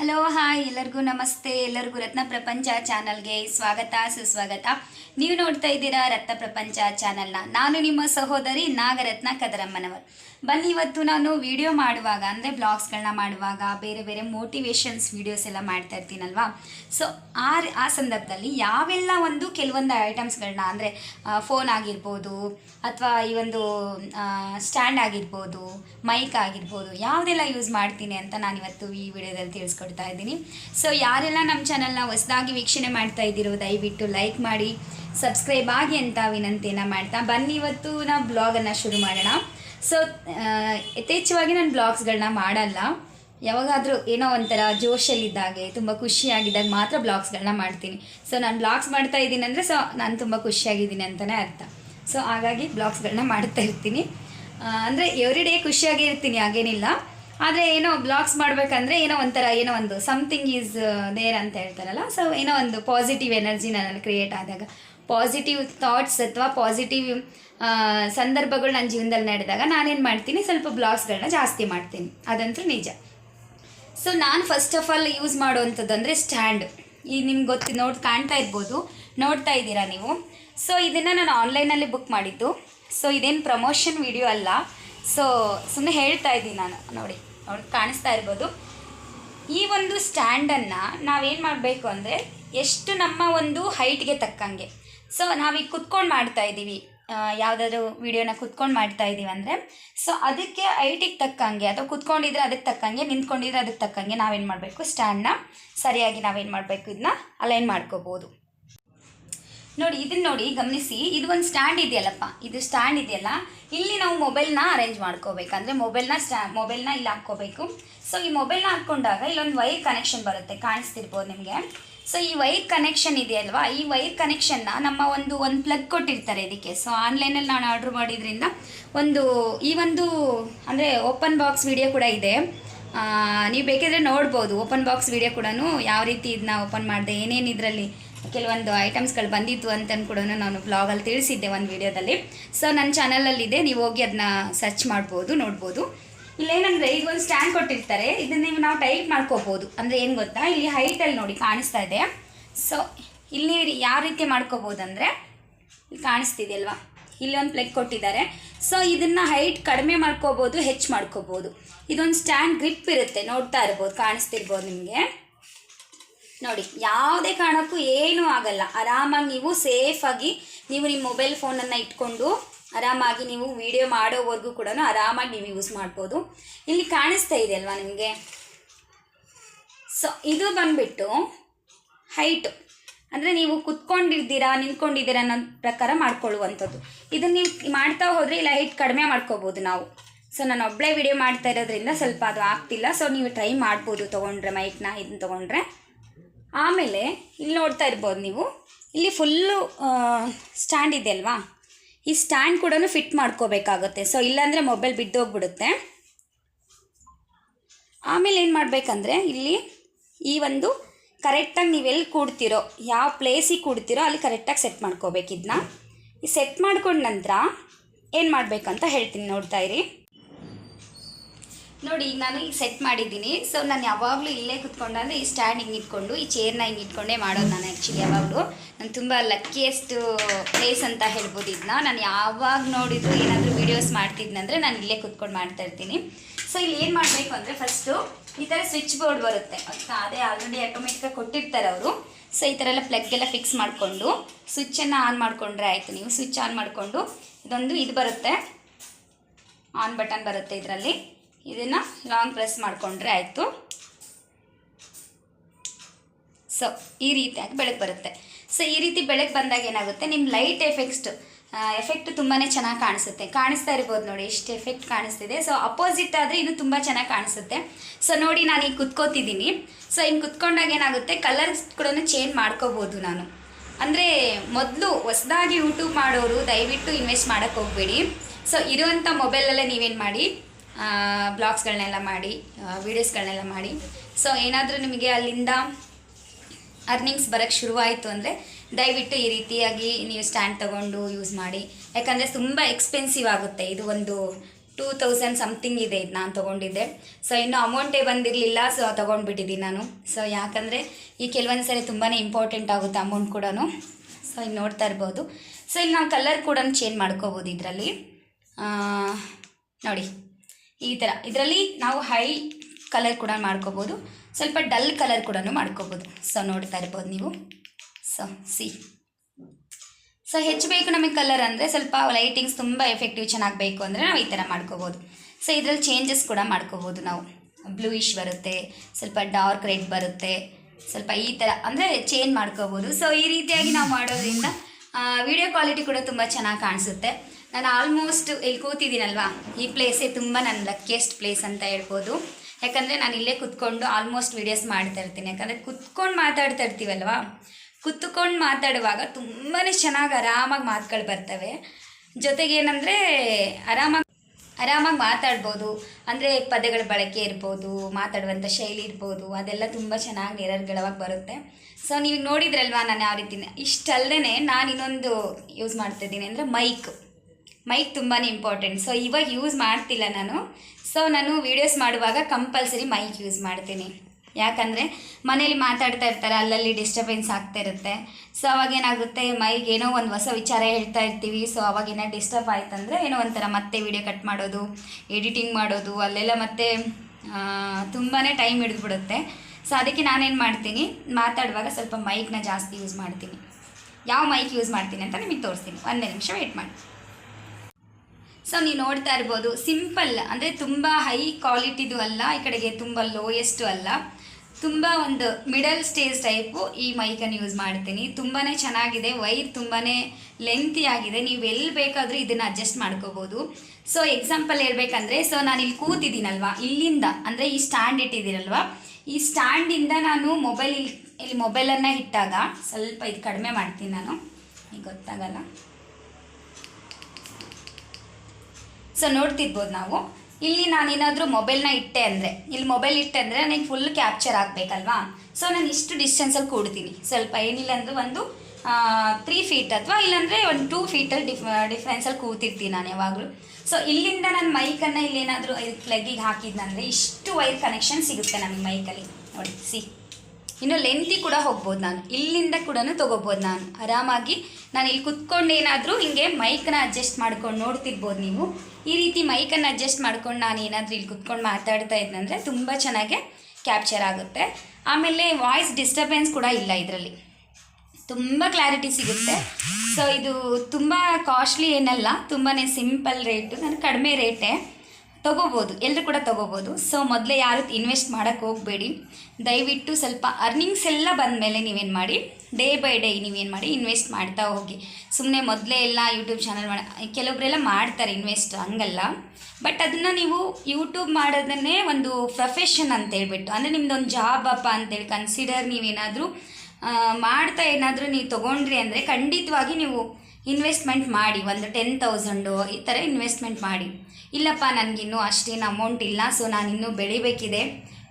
Hello hi ಎಲ್ಲರಿಗೂ ನಮಸ್ತೆ. ಎಲ್ಲರಿಗೂ ರತ್ನ ಪ್ರಪಂಚ ಚಾನಲ್ಗೆ ಸ್ವಾಗತ, ಸುಸ್ವಾಗತ. ನೀವು ನೋಡ್ತಾ ಇದ್ದೀರಾ ರತ್ನ ಪ್ರಪಂಚ ಚಾನಲ್ನ. ನಾನು ನಿಮ್ಮ ಸಹೋದರಿ ನಾಗರತ್ನ ಕದರಮ್ಮನವರು ಬನ್ನಿ, ಇವತ್ತು ನಾನು ವಿಡಿಯೋ ಮಾಡುವಾಗ, ಅಂದರೆ ಬ್ಲಾಗ್ಸ್ಗಳನ್ನ ಮಾಡುವಾಗ, ಬೇರೆ ಬೇರೆ ಮೋಟಿವೇಶನ್ಸ್ ವೀಡಿಯೋಸ್ ಎಲ್ಲ ಮಾಡ್ತಾ ಇರ್ತೀನಲ್ವಾ? ಸೊ ಆ ಆ ಸಂದರ್ಭದಲ್ಲಿ ಯಾವೆಲ್ಲ ಒಂದು ಕೆಲವೊಂದು ಐಟಮ್ಸ್ಗಳನ್ನ ಅಂದರೆ ಫೋನ್ ಆಗಿರ್ಬೋದು, ಅಥವಾ ಈ ಒಂದು ಸ್ಟ್ಯಾಂಡ್ ಆಗಿರ್ಬೋದು ಮೈಕ್ ಆಗಿರ್ಬೋದು, ಯಾವುದೆಲ್ಲ ಯೂಸ್ ಮಾಡ್ತೀನಿ ಅಂತ ನಾನು ಇವತ್ತು ಈ ವಿಡಿಯೋದಲ್ಲಿ ತಿಳಿಸ್ಕೊಡ್ತಾ ಇದ್ದೀನಿ. ಸೊ ಯಾರೆಲ್ಲ ನಮ್ಮ ಚಾನಲ್ನ ಹೊಸದಾಗಿ ವೀಕ್ಷಣೆ ಮಾಡ್ತಾ ಇದ್ದೀರೋ, ದಯವಿಟ್ಟು ಲೈಕ್ ಮಾಡಿ ಸಬ್ಸ್ಕ್ರೈಬ್ ಆಗಿ ಅಂತ ವಿನಂತಿಯನ್ನು ಮಾಡ್ತಾ ಬನ್ನಿ. ಇವತ್ತು ನಾವು ಬ್ಲಾಗನ್ನು ಶುರು ಮಾಡೋಣ. ಸೊ ಯಥೇಚ್ಛವಾಗಿ ನಾನು ಬ್ಲಾಗ್ಸ್ಗಳನ್ನ ಮಾಡಲ್ಲ. ಯಾವಾಗಾದರೂ ಏನೋ ಒಂಥರ ಜೋಶಲ್ಲಿದ್ದಾಗೆ, ತುಂಬ ಖುಷಿಯಾಗಿದ್ದಾಗ ಮಾತ್ರ ಬ್ಲಾಗ್ಸ್ಗಳನ್ನ ಮಾಡ್ತೀನಿ. ಸೊ ನಾನು ಬ್ಲಾಗ್ಸ್ ಮಾಡ್ತಾ ಇದ್ದೀನಿ ಅಂದರೆ ಸೊ ನಾನು ತುಂಬ ಖುಷಿಯಾಗಿದ್ದೀನಿ ಅಂತಲೇ ಅರ್ಥ. ಸೊ ಹಾಗಾಗಿ ಬ್ಲಾಗ್ಸ್ಗಳನ್ನ ಮಾಡ್ತಾ ಇರ್ತೀನಿ. ಅಂದರೆ ಎವ್ರಿ ಡೇ ಖುಷಿಯಾಗಿ ಇರ್ತೀನಿ ಹಾಗೇನಿಲ್ಲ. ಆದರೆ ಏನೋ ಬ್ಲಾಗ್ಸ್ ಮಾಡಬೇಕಂದ್ರೆ ಏನೋ ಒಂಥರ, ಏನೋ ಒಂದು ಸಮಥಿಂಗ್ ಈಸ್ ದೇರ್ ಅಂತ ಹೇಳ್ತಾರಲ್ಲ. ಸೊ ಏನೋ ಒಂದು ಪಾಸಿಟಿವ್ ಎನರ್ಜಿ ನನ್ನಲ್ಲಿ ಕ್ರಿಯೇಟ್ ಆದಾಗ ಪಾಸಿಟಿವ್ ಥಾಟ್ಸ್ ಅಥವಾ ಪಾಸಿಟಿವ್ ಸಂದರ್ಭಗಳು ನನ್ನ ಜೀವನದಲ್ಲಿ ನಡೆದಾಗ ನಾನೇನು ಮಾಡ್ತೀನಿ? ಸ್ವಲ್ಪ ಬ್ಲಾಗ್ಸ್ಗಳನ್ನ ಜಾಸ್ತಿ ಮಾಡ್ತೀನಿ. ಅದಂತೂ ನಿಜ. ಸೊ ನಾನು ಫಸ್ಟ್ ಆಫ್ ಆಲ್ ಯೂಸ್ ಮಾಡುವಂಥದ್ದು ಅಂದರೆ ಸ್ಟ್ಯಾಂಡ್ ಈಗ ನಿಮ್ಗೆ ಗೊತ್ತಿ, ನೋಡಿ, ಕಾಣ್ತಾ ಇರ್ಬೋದು. ನೋಡ್ತಾ ಇದ್ದೀರಾ ನೀವು? ಸೊ ಇದನ್ನು ನಾನು ಆನ್ಲೈನಲ್ಲಿ ಬುಕ್ ಮಾಡಿದ್ದು. ಸೊ ಇದೇನು ಪ್ರಮೋಷನ್ ವಿಡಿಯೋ ಅಲ್ಲ. ಸೊ ಸುಮ್ಮನೆ ಹೇಳ್ತಾ ಇದ್ದೀನಿ ನಾನು, ನೋಡಿ. ನೋಡಿ ಕಾಣಿಸ್ತಾ ಇರ್ಬೋದು. ಈ ಒಂದು ಸ್ಟ್ಯಾಂಡನ್ನು ನಾವೇನು ಮಾಡಬೇಕು ಅಂದರೆ ಎಷ್ಟು ನಮ್ಮ ಒಂದು ಹೈಟ್ಗೆ ತಕ್ಕಂಗೆ. ಸೊ ನಾವೀಗ ಕುತ್ಕೊಂಡು ಮಾಡ್ತಾ ಇದ್ದೀವಿ ಯಾವುದಾದ್ರು ವಿಡಿಯೋನ ಕುತ್ಕೊಂಡು ಮಾಡ್ತಾ ಇದ್ದೀವಿ ಅಂದರೆ ಸೊ ಅದಕ್ಕೆ ಹೈಟಿಗೆ ತಕ್ಕಂಗೆ ಅಥವಾ ಕುತ್ಕೊಂಡಿದ್ರೆ ಅದಕ್ಕೆ ತಕ್ಕಂಗೆ, ನಿಂತ್ಕೊಂಡಿದ್ರೆ ಅದಕ್ಕೆ ತಕ್ಕಂಗೆ ನಾವೇನು ಮಾಡಬೇಕು? ಸ್ಟ್ಯಾಂಡ್ನ ಸರಿಯಾಗಿ ನಾವೇನು ಮಾಡಬೇಕು? ಇದನ್ನ ಅಲೈನ್ ಮಾಡ್ಕೋಬೋದು. ನೋಡಿ ಇದನ್ನ ನೋಡಿ, ಗಮನಿಸಿ, ಇದು ಒಂದು ಸ್ಟ್ಯಾಂಡ್ ಇದೆಯಲ್ಲಪ್ಪ. ಇದು ಸ್ಟ್ಯಾಂಡ್ ಇದೆಯಲ್ಲ. ಇಲ್ಲಿ ನಾವು ಮೊಬೈಲ್ನ ಅರೇಂಜ್ ಮಾಡ್ಕೋಬೇಕು. ಅಂದರೆ ಮೊಬೈಲ್ನ ಸ್ಟ್ಯಾ ಮೊಬೈಲ್ನ ಇಲ್ಲಿ ಹಾಕ್ಕೋಬೇಕು. ಸೊ ಈ ಮೊಬೈಲ್ನ ಹಾಕ್ಕೊಂಡಾಗ ಇಲ್ಲೊಂದು ವೈರ್ ಕನೆಕ್ಷನ್ ಬರುತ್ತೆ. ಕಾಣಿಸ್ತಿರ್ಬೋದು ನಿಮಗೆ. ಸೊ ಈ ವೈರ್ ಕನೆಕ್ಷನ್ ಇದೆಯಲ್ವಾ ಈ ವೈರ್ ಕನೆಕ್ಷನ್ನ ನಮ್ಮ ಒಂದು ಒಂದು ಪ್ಲಗ್ ಕೊಟ್ಟಿರ್ತಾರೆ ಇದಕ್ಕೆ. ಸೊ ಆನ್ಲೈನಲ್ಲಿ ನಾನು ಆರ್ಡ್ರ್ ಮಾಡಿದ್ರಿಂದ ಒಂದು, ಈ ಒಂದು, ಅಂದರೆ ಓಪನ್ ಬಾಕ್ಸ್ ವಿಡಿಯೋ ಕೂಡ ಇದೆ. ನೀವು ಬೇಕಿದ್ರೆ ನೋಡ್ಬೋದು. ಓಪನ್ ಬಾಕ್ಸ್ ವಿಡಿಯೋ ಕೂಡ ಯಾವ ರೀತಿ ಇದನ್ನ ಓಪನ್ ಮಾಡಿದೆ, ಏನೇನು ಇದರಲ್ಲಿ ಕೆಲವೊಂದು ಐಟಮ್ಸ್ಗಳು ಬಂದಿತ್ತು ಅಂತಂದು ಕೂಡ ನಾನು ಬ್ಲಾಗಲ್ಲಿ ತಿಳಿಸಿದ್ದೆ ಒಂದು ವಿಡಿಯೋದಲ್ಲಿ ಸೊ ನನ್ನ ಚಾನಲಲ್ಲಿದೆ ನೀವು ಹೋಗಿ ಅದನ್ನ ಸರ್ಚ್ ಮಾಡ್ಬೋದು, ನೋಡ್ಬೋದು. ಇಲ್ಲೇನಂದರೆ ಈಗ ಒಂದು ಸ್ಟ್ಯಾಂಡ್ ಕೊಟ್ಟಿರ್ತಾರೆ. ಇದನ್ನ ನೀವು ನಾವು ಟೈಪ್ ಮಾಡ್ಕೋಬೋದು. ಅಂದರೆ ಏನು ಗೊತ್ತಾ? ಇಲ್ಲಿ ಹೈಟಲ್ಲಿ ನೋಡಿ ಕಾಣಿಸ್ತಾ ಇದೆ. ಸೊ ಇಲ್ಲಿ ಯಾವ ರೀತಿ ಮಾಡ್ಕೋಬೋದು ಅಂದರೆ, ಇಲ್ಲಿ ಕಾಣಿಸ್ತಿದೆ ಅಲ್ವಾ? ಇಲ್ಲಿ ಒಂದು ಪ್ಲೆಗ್ ಕೊಟ್ಟಿದ್ದಾರೆ. ಸೊ ಇದನ್ನು ಹೈಟ್ ಕಡಿಮೆ ಮಾಡ್ಕೋಬೋದು, ಹೆಚ್ಚು ಮಾಡ್ಕೋಬೋದು. ಇದೊಂದು ಸ್ಟ್ಯಾಂಡ್ ಗ್ರಿಪ್ ಇರುತ್ತೆ. ನೋಡ್ತಾ ಇರ್ಬೋದು, ಕಾಣಿಸ್ತಿರ್ಬೋದು ನಿಮಗೆ. ನೋಡಿ, ಯಾವುದೇ ಕಾರಣಕ್ಕೂ ಏನೂ ಆಗಲ್ಲ. ಆರಾಮಾಗಿ ನೀವು ಸೇಫಾಗಿ ನೀವು ನಿಮ್ಮ ಮೊಬೈಲ್ ಫೋನನ್ನು ಇಟ್ಕೊಂಡು ಆರಾಮಾಗಿ ನೀವು ವಿಡಿಯೋ ಮಾಡೋವರೆಗೂ ಕೂಡ ಆರಾಮಾಗಿ ನೀವು ಯೂಸ್ ಮಾಡ್ಬೋದು. ಇಲ್ಲಿ ಕಾಣಿಸ್ತಾ ಇದೆ ಅಲ್ವಾ ನಿಮಗೆ? ಸೊ ಇದು ಬಂದ್ಬಿಟ್ಟು ಹೈಟು ಅಂದರೆ ನೀವು ಕುತ್ಕೊಂಡಿದ್ದೀರಾ ನಿಂತ್ಕೊಂಡಿದ್ದೀರಾ ಅನ್ನೋ ಪ್ರಕಾರ ಮಾಡ್ಕೊಳ್ಳುವಂಥದ್ದು. ಇದನ್ನು ನೀವು ಮಾಡ್ತಾ ಹೋದರೆ ಇಲ್ಲ ಹೈಟ್ ಕಡಿಮೆ ಮಾಡ್ಕೋಬೋದು ನಾವು. ಸೊ ನಾನು ಒಬ್ಬಳೇ ವಿಡಿಯೋ ಮಾಡ್ತಾ ಇರೋದ್ರಿಂದ ಸ್ವಲ್ಪ ಅದು ಆಗ್ತಿಲ್ಲ. ಸೊ ನೀವು ಟ್ರೈ ಮಾಡ್ಬೋದು ತೊಗೊಂಡ್ರೆ ಮೈಕ್ನ ಇದನ್ನ ತೊಗೊಂಡ್ರೆ. ಆಮೇಲೆ ಇಲ್ಲಿ ನೋಡ್ತಾ ಇರ್ಬೋದು ನೀವು. ಇಲ್ಲಿ ಫುಲ್ಲು ಸ್ಟ್ಯಾಂಡ್ ಇದೆ ಅಲ್ವಾ? ಈ ಸ್ಟ್ಯಾಂಡ್ ಕೂಡ ಫಿಟ್ ಮಾಡ್ಕೋಬೇಕಾಗುತ್ತೆ. ಸೊ ಇಲ್ಲಾಂದರೆ ಮೊಬೈಲ್ ಬಿದ್ದೋಗ್ಬಿಡುತ್ತೆ. ಆಮೇಲೆ ಏನು ಮಾಡಬೇಕಂದ್ರೆ, ಇಲ್ಲಿ ಈ ಒಂದು ಕರೆಕ್ಟಾಗಿ ನೀವೆಲ್ಲಿ ಕೂಡ್ತಿರೋ, ಯಾವ ಪ್ಲೇಸಿಗೆ ಕೂಡ್ತಿರೋ, ಅಲ್ಲಿ ಕರೆಕ್ಟಾಗಿ ಸೆಟ್ ಮಾಡ್ಕೋಬೇಕು ಇದನ್ನ ಈ ಸೆಟ್ ಮಾಡ್ಕೊಂಡ ನಂತರ ಏನು ಮಾಡಬೇಕಂತ ಹೇಳ್ತೀನಿ ನೋಡ್ತಾ ಇರಿ. ನೋಡಿ, ಈಗ ನಾನು ಈಗ ಸೆಟ್ ಮಾಡಿದ್ದೀನಿ. ಸೊ ನಾನು ಯಾವಾಗಲೂ ಇಲ್ಲೇ ಕುತ್ಕೊಂಡಂದರೆ ಈ ಸ್ಟ್ಯಾಂಡ್ ಹಿಂಗೆ ಇಟ್ಕೊಂಡು ಈ ಚೇರ್ನ ಹಿಂಗೆ ಇಟ್ಕೊಂಡೇ ಮಾಡೋದು ನಾನು ಆ್ಯಕ್ಚುಲಿ ಯಾವಾಗಲೂ. ನಾನು ತುಂಬ ಲಕ್ಕಿಯೆಸ್ಟ್ ಪ್ಲೇಸ್ ಅಂತ ಹೇಳ್ಬೋದು ಇದನ್ನ ನಾನು ಯಾವಾಗ ನೋಡಿದ್ರು ಏನಾದರೂ ವೀಡಿಯೋಸ್ ಮಾಡ್ತಿದ್ನಂದರೆ ನಾನು ಇಲ್ಲೇ ಕುತ್ಕೊಂಡು ಮಾಡ್ತಾ ಇರ್ತೀನಿ. ಸೊ ಇಲ್ಲಿ ಏನು ಮಾಡಬೇಕು ಅಂದರೆ ಫಸ್ಟು ಈ ಥರ ಸ್ವಿಚ್ ಬೋರ್ಡ್ ಬರುತ್ತೆ ಅದೇ ಆಲ್ರೆಡಿ ಆಟೋಮೆಟಿಕಾಗಿ ಕೊಟ್ಟಿರ್ತಾರೆ ಅವರು. ಸೊ ಈ ಥರ ಎಲ್ಲ ಪ್ಲಗ್ ಎಲ್ಲ ಫಿಕ್ಸ್ ಮಾಡಿಕೊಂಡು ಸ್ವಿಚ್ಚನ್ನು ಆನ್ ಮಾಡಿಕೊಂಡ್ರೆ ಆಯಿತು. ನೀವು ಸ್ವಿಚ್ ಆನ್ ಮಾಡಿಕೊಂಡು, ಇದೊಂದು ಇದು ಬರುತ್ತೆ. ಆನ್ ಬಟನ್ ಬರುತ್ತೆ ಇದರಲ್ಲಿ. ಇದನ್ನು ಲಾಂಗ್ ಪ್ರೆಸ್ ಮಾಡಿಕೊಂಡ್ರೆ ಆಯಿತು. ಸೊ ಈ ರೀತಿಯಾಗಿ ಬೆಳಕು ಬರುತ್ತೆ. ಸೊ ಈ ರೀತಿ ಬೆಳಕು ಬಂದಾಗ ಏನಾಗುತ್ತೆ? ನಿಮ್ಮ ಲೈಟ್ ಎಫೆಕ್ಟ್ ಎಫೆಕ್ಟ್ ತುಂಬಾ ಚೆನ್ನಾಗಿ ಕಾಣಿಸುತ್ತೆ. ಕಾಣಿಸ್ತಾ ಇರ್ಬೋದು ನೋಡಿ ಎಷ್ಟು ಎಫೆಕ್ಟ್ ಕಾಣಿಸ್ತಿದೆ. ಸೊ ಅಪೋಸಿಟ್ ಆದರೆ ಇದು ತುಂಬ ಚೆನ್ನಾಗಿ ಕಾಣಿಸುತ್ತೆ. ಸೊ ನೋಡಿ ನಾನು ಈಗ ಕುತ್ಕೋತಿದ್ದೀನಿ. ಸೊ ಹಿಂಗೆ ಕುತ್ಕೊಂಡಾಗ ಏನಾಗುತ್ತೆ? ಕಲರ್ಸ್ ಕೂಡ ಚೇಂಜ್ ಮಾಡ್ಕೋಬೋದು ನಾನು. ಅಂದರೆ, ಮೊದಲು ಹೊಸದಾಗಿ ಯೂಟ್ಯೂಬ್ ಮಾಡೋರು ದಯವಿಟ್ಟು ಇನ್ವೆಸ್ಟ್ ಮಾಡೋಕ್ಕೆ ಹೋಗಬೇಡಿ. ಸೊ ಇರುವಂಥ ಮೊಬೈಲಲ್ಲೇ ನೀವೇನು ಮಾಡಿ? ಬ್ಲಾಗ್ಸ್ಗಳನ್ನೆಲ್ಲ ಮಾಡಿ ವೀಡಿಯೋಸ್ಗಳನ್ನೆಲ್ಲ ಮಾಡಿ. ಸೊ ಏನಾದರೂ ನಿಮಗೆ ಅಲ್ಲಿಂದ ಅರ್ನಿಂಗ್ಸ್ ಬರೋಕ್ಕೆ ಶುರುವಾಯಿತು ಅಂದರೆ ದಯವಿಟ್ಟು ಈ ರೀತಿಯಾಗಿ ನೀವು ಸ್ಟ್ಯಾಂಡ್ ತಗೊಂಡು ಯೂಸ್ ಮಾಡಿ. ಯಾಕಂದರೆ ತುಂಬ ಎಕ್ಸ್ಪೆನ್ಸಿವ್ ಆಗುತ್ತೆ. ಇದು ಒಂದು ಟೂ ತೌಸಂಡ್ ಸಮಥಿಂಗ್ ಇದೆ ಇದು ನಾನು ತೊಗೊಂಡಿದ್ದೆ. ಸೊ ಇನ್ನೂ ಅಮೌಂಟೇ ಬಂದಿರಲಿಲ್ಲ. ಸೊ ತೊಗೊಂಡ್ಬಿಟ್ಟಿದ್ದೀನಿ ನಾನು. ಸೊ ಯಾಕಂದರೆ ಈ ಕೆಲವೊಂದು ಸರಿ ತುಂಬಾ ಇಂಪಾರ್ಟೆಂಟ್ ಆಗುತ್ತೆ ಅಮೌಂಟ್ ಕೂಡ ಸೊ ಇಲ್ಲಿ ನೋಡ್ತಾ ಇರ್ಬೋದು. ಸೊ ಇಲ್ಲಿ ನಾವು ಕಲರ್ ಕೂಡ ಚೇಂಜ್ ಮಾಡ್ಕೋಬೋದು ಇದರಲ್ಲಿ. ನೋಡಿ. ಈ ಥರ ಇದರಲ್ಲಿ ನಾವು ಹೈ ಕಲರ್ ಕೂಡ ಮಾಡ್ಕೋಬೋದು. ಸ್ವಲ್ಪ ಡಲ್ ಕಲರ್ ಕೂಡ ಮಾಡ್ಕೋಬೋದು. ಸೊ ನೋಡ್ತಾ ಇರ್ಬೋದು ನೀವು. ಸೊ ಸಿ ಸೊ ಹೆಚ್ಚು ಬೇಕು ನಮಗೆ ಕಲರ್ ಅಂದರೆ ಸ್ವಲ್ಪ ಲೈಟಿಂಗ್ಸ್ ತುಂಬ ಎಫೆಕ್ಟಿವ್ ಚೆನ್ನಾಗಿ ಬೇಕು ಅಂದರೆ ನಾವು ಈ ಥರ ಮಾಡ್ಕೋಬೋದು. ಸೊ ಇದರಲ್ಲಿ ಚೇಂಜಸ್ ಕೂಡ ಮಾಡ್ಕೋಬೋದು ನಾವು. ಬ್ಲೂಯಿಶ್ ಬರುತ್ತೆ, ಸ್ವಲ್ಪ ಡಾರ್ಕ್ ರೆಡ್ ಬರುತ್ತೆ, ಸ್ವಲ್ಪ ಈ ಥರ ಅಂದರೆ ಚೇಂಜ್ ಮಾಡ್ಕೋಬೋದು. ಸೊ ಈ ರೀತಿಯಾಗಿ ನಾವು ಮಾಡೋದ್ರಿಂದ ವಿಡಿಯೋ ಕ್ವಾಲಿಟಿ ಕೂಡ ತುಂಬ ಚೆನ್ನಾಗಿ ಕಾಣಿಸುತ್ತೆ. ನಾನು ಆಲ್ಮೋಸ್ಟ್ ಇಲ್ಲಿ ಈ ಪ್ಲೇಸೇ ತುಂಬ ನನ್ನ ಲಕ್ಕಿಯೆಸ್ಟ್ ಪ್ಲೇಸ್ ಅಂತ ಹೇಳ್ಬೋದು. ಯಾಕಂದರೆ ನಾನು ಇಲ್ಲೇ ಕುತ್ಕೊಂಡು ಆಲ್ಮೋಸ್ಟ್ ವೀಡಿಯೋಸ್ ಮಾಡ್ತಾ ಇರ್ತೀನಿ. ಯಾಕಂದರೆ ಕುತ್ಕೊಂಡು ಮಾತಾಡ್ತಾ ಇರ್ತೀವಲ್ವಾ? ಕುತ್ಕೊಂಡು ಮಾತಾಡುವಾಗ ತುಂಬಾ ಚೆನ್ನಾಗಿ ಆರಾಮಾಗಿ ಮಾತುಗಳು ಬರ್ತವೆ. ಜೊತೆಗೆ ಏನಂದರೆ ಆರಾಮಾಗಿ ಆರಾಮಾಗಿ ಮಾತಾಡ್ಬೋದು. ಅಂದರೆ ಪದಗಳ ಬಳಕೆ ಇರ್ಬೋದು ಮಾತಾಡುವಂಥ ಶೈಲಿ ಇರ್ಬೋದು, ಅದೆಲ್ಲ ತುಂಬ ಚೆನ್ನಾಗಿ ನಿರರ್ಗಳವಾಗಿ ಬರುತ್ತೆ. ಸೊ ನೀವು ನೋಡಿದ್ರಲ್ವಾ ನಾನು ಯಾವ ರೀತಿ ಇಷ್ಟಲ್ಲದೆ ನಾನು ಇನ್ನೊಂದು ಯೂಸ್ ಮಾಡ್ತಿದ್ದೀನಿ. ಅಂದರೆ ಮೈಕ್ ಮೈಕ್ ತುಂಬಾ ಇಂಪಾರ್ಟೆಂಟ್ ಸೊ ಇವಾಗ ಯೂಸ್ ಮಾಡ್ತಿಲ್ಲ ನಾನು. ಸೊ ನಾನು ವೀಡಿಯೋಸ್ ಮಾಡುವಾಗ ಕಂಪಲ್ಸರಿ ಮೈಕ್ ಯೂಸ್ ಮಾಡ್ತೀನಿ. ಯಾಕಂದರೆ, ಮನೇಲಿ ಮಾತಾಡ್ತಾ ಇರ್ತಾರೆ, ಅಲ್ಲಲ್ಲಿ ಡಿಸ್ಟರ್ಬೆನ್ಸ್ ಆಗ್ತಾ ಇರುತ್ತೆ. ಸೊ ಅವಾಗೇನಾಗುತ್ತೆ ಮೈಗೆ ಏನೋ ಒಂದು ಹೊಸ ವಿಚಾರ ಹೇಳ್ತಾ ಇರ್ತೀವಿ. ಸೊ ಅವಾಗೇನೋ ಡಿಸ್ಟರ್ಬ್ ಆಯ್ತಂದರೆ ಏನೋ ಒಂಥರ ಮತ್ತೆ ವಿಡಿಯೋ ಕಟ್ ಮಾಡೋದು ಎಡಿಟಿಂಗ್ ಮಾಡೋದು, ಅಲ್ಲೆಲ್ಲ ಮತ್ತೆ ತುಂಬಾ ಟೈಮ್ ಹಿಡಿದ್ಬಿಡುತ್ತೆ. ಸೊ ಅದಕ್ಕೆ ನಾನೇನು ಮಾಡ್ತೀನಿ, ಮಾತಾಡುವಾಗ ಸ್ವಲ್ಪ ಮೈಕ್ನ ಜಾಸ್ತಿ ಯೂಸ್ ಮಾಡ್ತೀನಿ. ಯಾವ ಮೈಕ್ ಯೂಸ್ ಮಾಡ್ತೀನಿ ಅಂತ ನಿಮಗೆ ತೋರಿಸ್ತೀನಿ. ಒಂದೇ ನಿಮಿಷ ವೆಯ್ಟ್ ಮಾಡಿ. ಸೊ ನೀವು ನೋಡ್ತಾ ಇರ್ಬೋದು ಸಿಂಪಲ್ ಅಂದರೆ ತುಂಬ ಹೈ ಕ್ವಾಲಿಟಿದು ಅಲ್ಲ, ಈ ಕಡೆಗೆ ತುಂಬ ಲೋಯೆಸ್ಟು ಅಲ್ಲ. ತುಂಬ ಒಂದು ಮಿಡಲ್ ಸ್ಟೇಜ್ ಟೈಪು ಈ ಮೈಕನ್ನು ಯೂಸ್ ಮಾಡ್ತೀನಿ. ತುಂಬಾ ಚೆನ್ನಾಗಿದೆ ವೈರ್ ತುಂಬಾ ಲೆಂತಿ ಆಗಿದೆ. ನೀವು ಎಲ್ಲಿ ಬೇಕಾದರೂ ಇದನ್ನು ಅಡ್ಜಸ್ಟ್ ಮಾಡ್ಕೋಬೋದು. ಸೊ ಎಕ್ಸಾಂಪಲ್ ಹೇಳ್ಬೇಕಂದ್ರೆ ಸೊ ನಾನು ಇಲ್ಲಿ ಕೂತಿದ್ದೀನಲ್ವಾ? ಇಲ್ಲಿಂದ, ಅಂದರೆ ಈ ಸ್ಟ್ಯಾಂಡ್ ಇಟ್ಟಿದ್ದೀರಲ್ವಾ? ಈ ಸ್ಟ್ಯಾಂಡಿಂದ ನಾನು ಮೊಬೈಲ್ ಇಲ್ಲಿ ಇಲ್ಲಿ ಮೊಬೈಲನ್ನು ಇಟ್ಟಾಗ, ಸ್ವಲ್ಪ ಇದು ಕಡಿಮೆ ಮಾಡ್ತೀನಿ ನಾನು. ಈಗ ಗೊತ್ತಾಗಲ್ಲ. ಸೊ ನೋಡ್ತಿರ್ಬೋದು ನಾವು. ಇಲ್ಲಿ ನಾನೇನಾದರೂ ಮೊಬೈಲ್ನ ಇಟ್ಟೆ ಅಂದರೆ, ಇಲ್ಲಿ ಮೊಬೈಲ್ ಇಟ್ಟೆ ಅಂದರೆ ನನಗೆ ಫುಲ್ ಕ್ಯಾಪ್ಚರ್ ಆಗಬೇಕಲ್ವಾ? ಸೊ ನಾನು ಇಷ್ಟು ಡಿಸ್ಟೆನ್ಸಲ್ಲಿ ಕೂಡ್ತೀನಿ. ಸ್ವಲ್ಪ ಏನಿಲ್ಲ ಅಂದರೆ ಒಂದು ತ್ರೀ ಫೀಟ್ ಅಥವಾ ಇಲ್ಲಾಂದರೆ ಒಂದು ಟೂ ಫೀಟಲ್ಲಿ ಡಿಫ್ ಡಿಫ್ರೆನ್ಸಲ್ಲಿ ಕೂತಿರ್ತೀನಿ ನಾನು ಯಾವಾಗಲೂ. ಸೊ ಇಲ್ಲಿಂದ ನಾನು ಮೈಕನ್ನು ಇಲ್ಲೇನಾದರೂ ಪ್ಲಗ್ಗಿಗೆ ಹಾಕಿದ್ನಂದರೆ ಇಷ್ಟು ವೈರ್ ಕನೆಕ್ಷನ್ ಸಿಗುತ್ತೆ ನಮಗೆ ಮೈಕಲ್ಲಿ ನೋಡಿ, ಸಿ. ಇನ್ನು ಲೆಂತಿ ಕೂಡ ಹೋಗ್ಬೋದು ನಾನು. ಇಲ್ಲಿಂದ ಕೂಡ ತೊಗೋಬೋದು ನಾನು. ಆರಾಮಾಗಿ ನಾನು ಇಲ್ಲಿ ಕುತ್ಕೊಂಡು ಏನಾದರೂ ಹಿಂಗೆ ಮೈಕ್ನ ಅಡ್ಜಸ್ಟ್ ಮಾಡ್ಕೊಂಡು ನೋಡ್ತಿರ್ಬೋದು ನೀವು. ಈ ರೀತಿ ಮೈಕನ್ನು ಅಡ್ಜಸ್ಟ್ ಮಾಡ್ಕೊಂಡು ನಾನು ಏನಾದರೂ ಇಲ್ಲಿ ಕುತ್ಕೊಂಡು ಮಾತಾಡ್ತಾ ಇದ್ದಂದರೆ ತುಂಬ ಚೆನ್ನಾಗೆ ಕ್ಯಾಪ್ಚರ್ ಆಗುತ್ತೆ. ಆಮೇಲೆ ವಾಯ್ಸ್ ಡಿಸ್ಟರ್ಬೆನ್ಸ್ ಕೂಡ ಇಲ್ಲ ಇದರಲ್ಲಿ. ತುಂಬ ಕ್ಲಾರಿಟಿ ಸಿಗುತ್ತೆ. ಸೊ ಇದು ತುಂಬ ಕಾಸ್ಟ್ಲಿ ಏನಲ್ಲ ತುಂಬಾ ಸಿಂಪಲ್ ರೇಟು ನಾನು ಕಡಿಮೆ ರೇಟೇ ತೊಗೋಬೋದು ಎಲ್ಲರೂ ಕೂಡ ತೊಗೋಬೋದು. ಸೊ ಮೊದಲೇ ಯಾರು ಇನ್ವೆಸ್ಟ್ ಮಾಡೋಕ್ಕೆ ಹೋಗಬೇಡಿ. ದಯವಿಟ್ಟು ಸ್ವಲ್ಪ ಅರ್ನಿಂಗ್ಸ್ ಎಲ್ಲ ಬಂದಮೇಲೆ ನೀವೇನು ಮಾಡಿ ಡೇ ಬೈ ಡೇ ನೀವೇನು ಮಾಡಿ ಇನ್ವೆಸ್ಟ್ ಮಾಡ್ತಾ ಹೋಗಿ. ಸುಮ್ಮನೆ ಮೊದಲೇ ಎಲ್ಲ ಯೂಟ್ಯೂಬ್ ಚಾನಲ್ ಮಾಡ ಕೆಲವೊಬ್ಬರೆಲ್ಲ ಮಾಡ್ತಾರೆ ಇನ್ವೆಸ್ಟ್ ಹಂಗಲ್ಲ. ಬಟ್ ಅದನ್ನು ನೀವು ಯೂಟ್ಯೂಬ್ ಮಾಡೋದನ್ನೇ ಒಂದು ಪ್ರೊಫೆಷನ್ ಅಂತ ಹೇಳ್ಬಿಟ್ಟು, ಅಂದರೆ ನಿಮ್ದೊಂದು ಜಾಬ್ ಅಪ್ಪ ಅಂತೇಳಿ ಕನ್ಸಿಡರ್ ನೀವೇನಾದರೂ ಮಾಡ್ತಾ ಏನಾದರೂ ನೀವು ತೊಗೊಂಡ್ರಿ ಅಂದರೆ ಖಂಡಿತವಾಗಿ ನೀವು ಇನ್ವೆಸ್ಟ್ಮೆಂಟ್ ಮಾಡಿ, ಒಂದು ಟೆನ್ ತೌಸಂಡು ಈ ಥರ ಇನ್ವೆಸ್ಟ್ಮೆಂಟ್ ಮಾಡಿ. ಇಲ್ಲಪ್ಪ, ನನಗಿನ್ನೂ ಅಷ್ಟೇನು ಅಮೌಂಟ್ ಇಲ್ಲ ಸೊ ನಾನು ಇನ್ನೂ ಬೆಳಿಬೇಕಿದೆ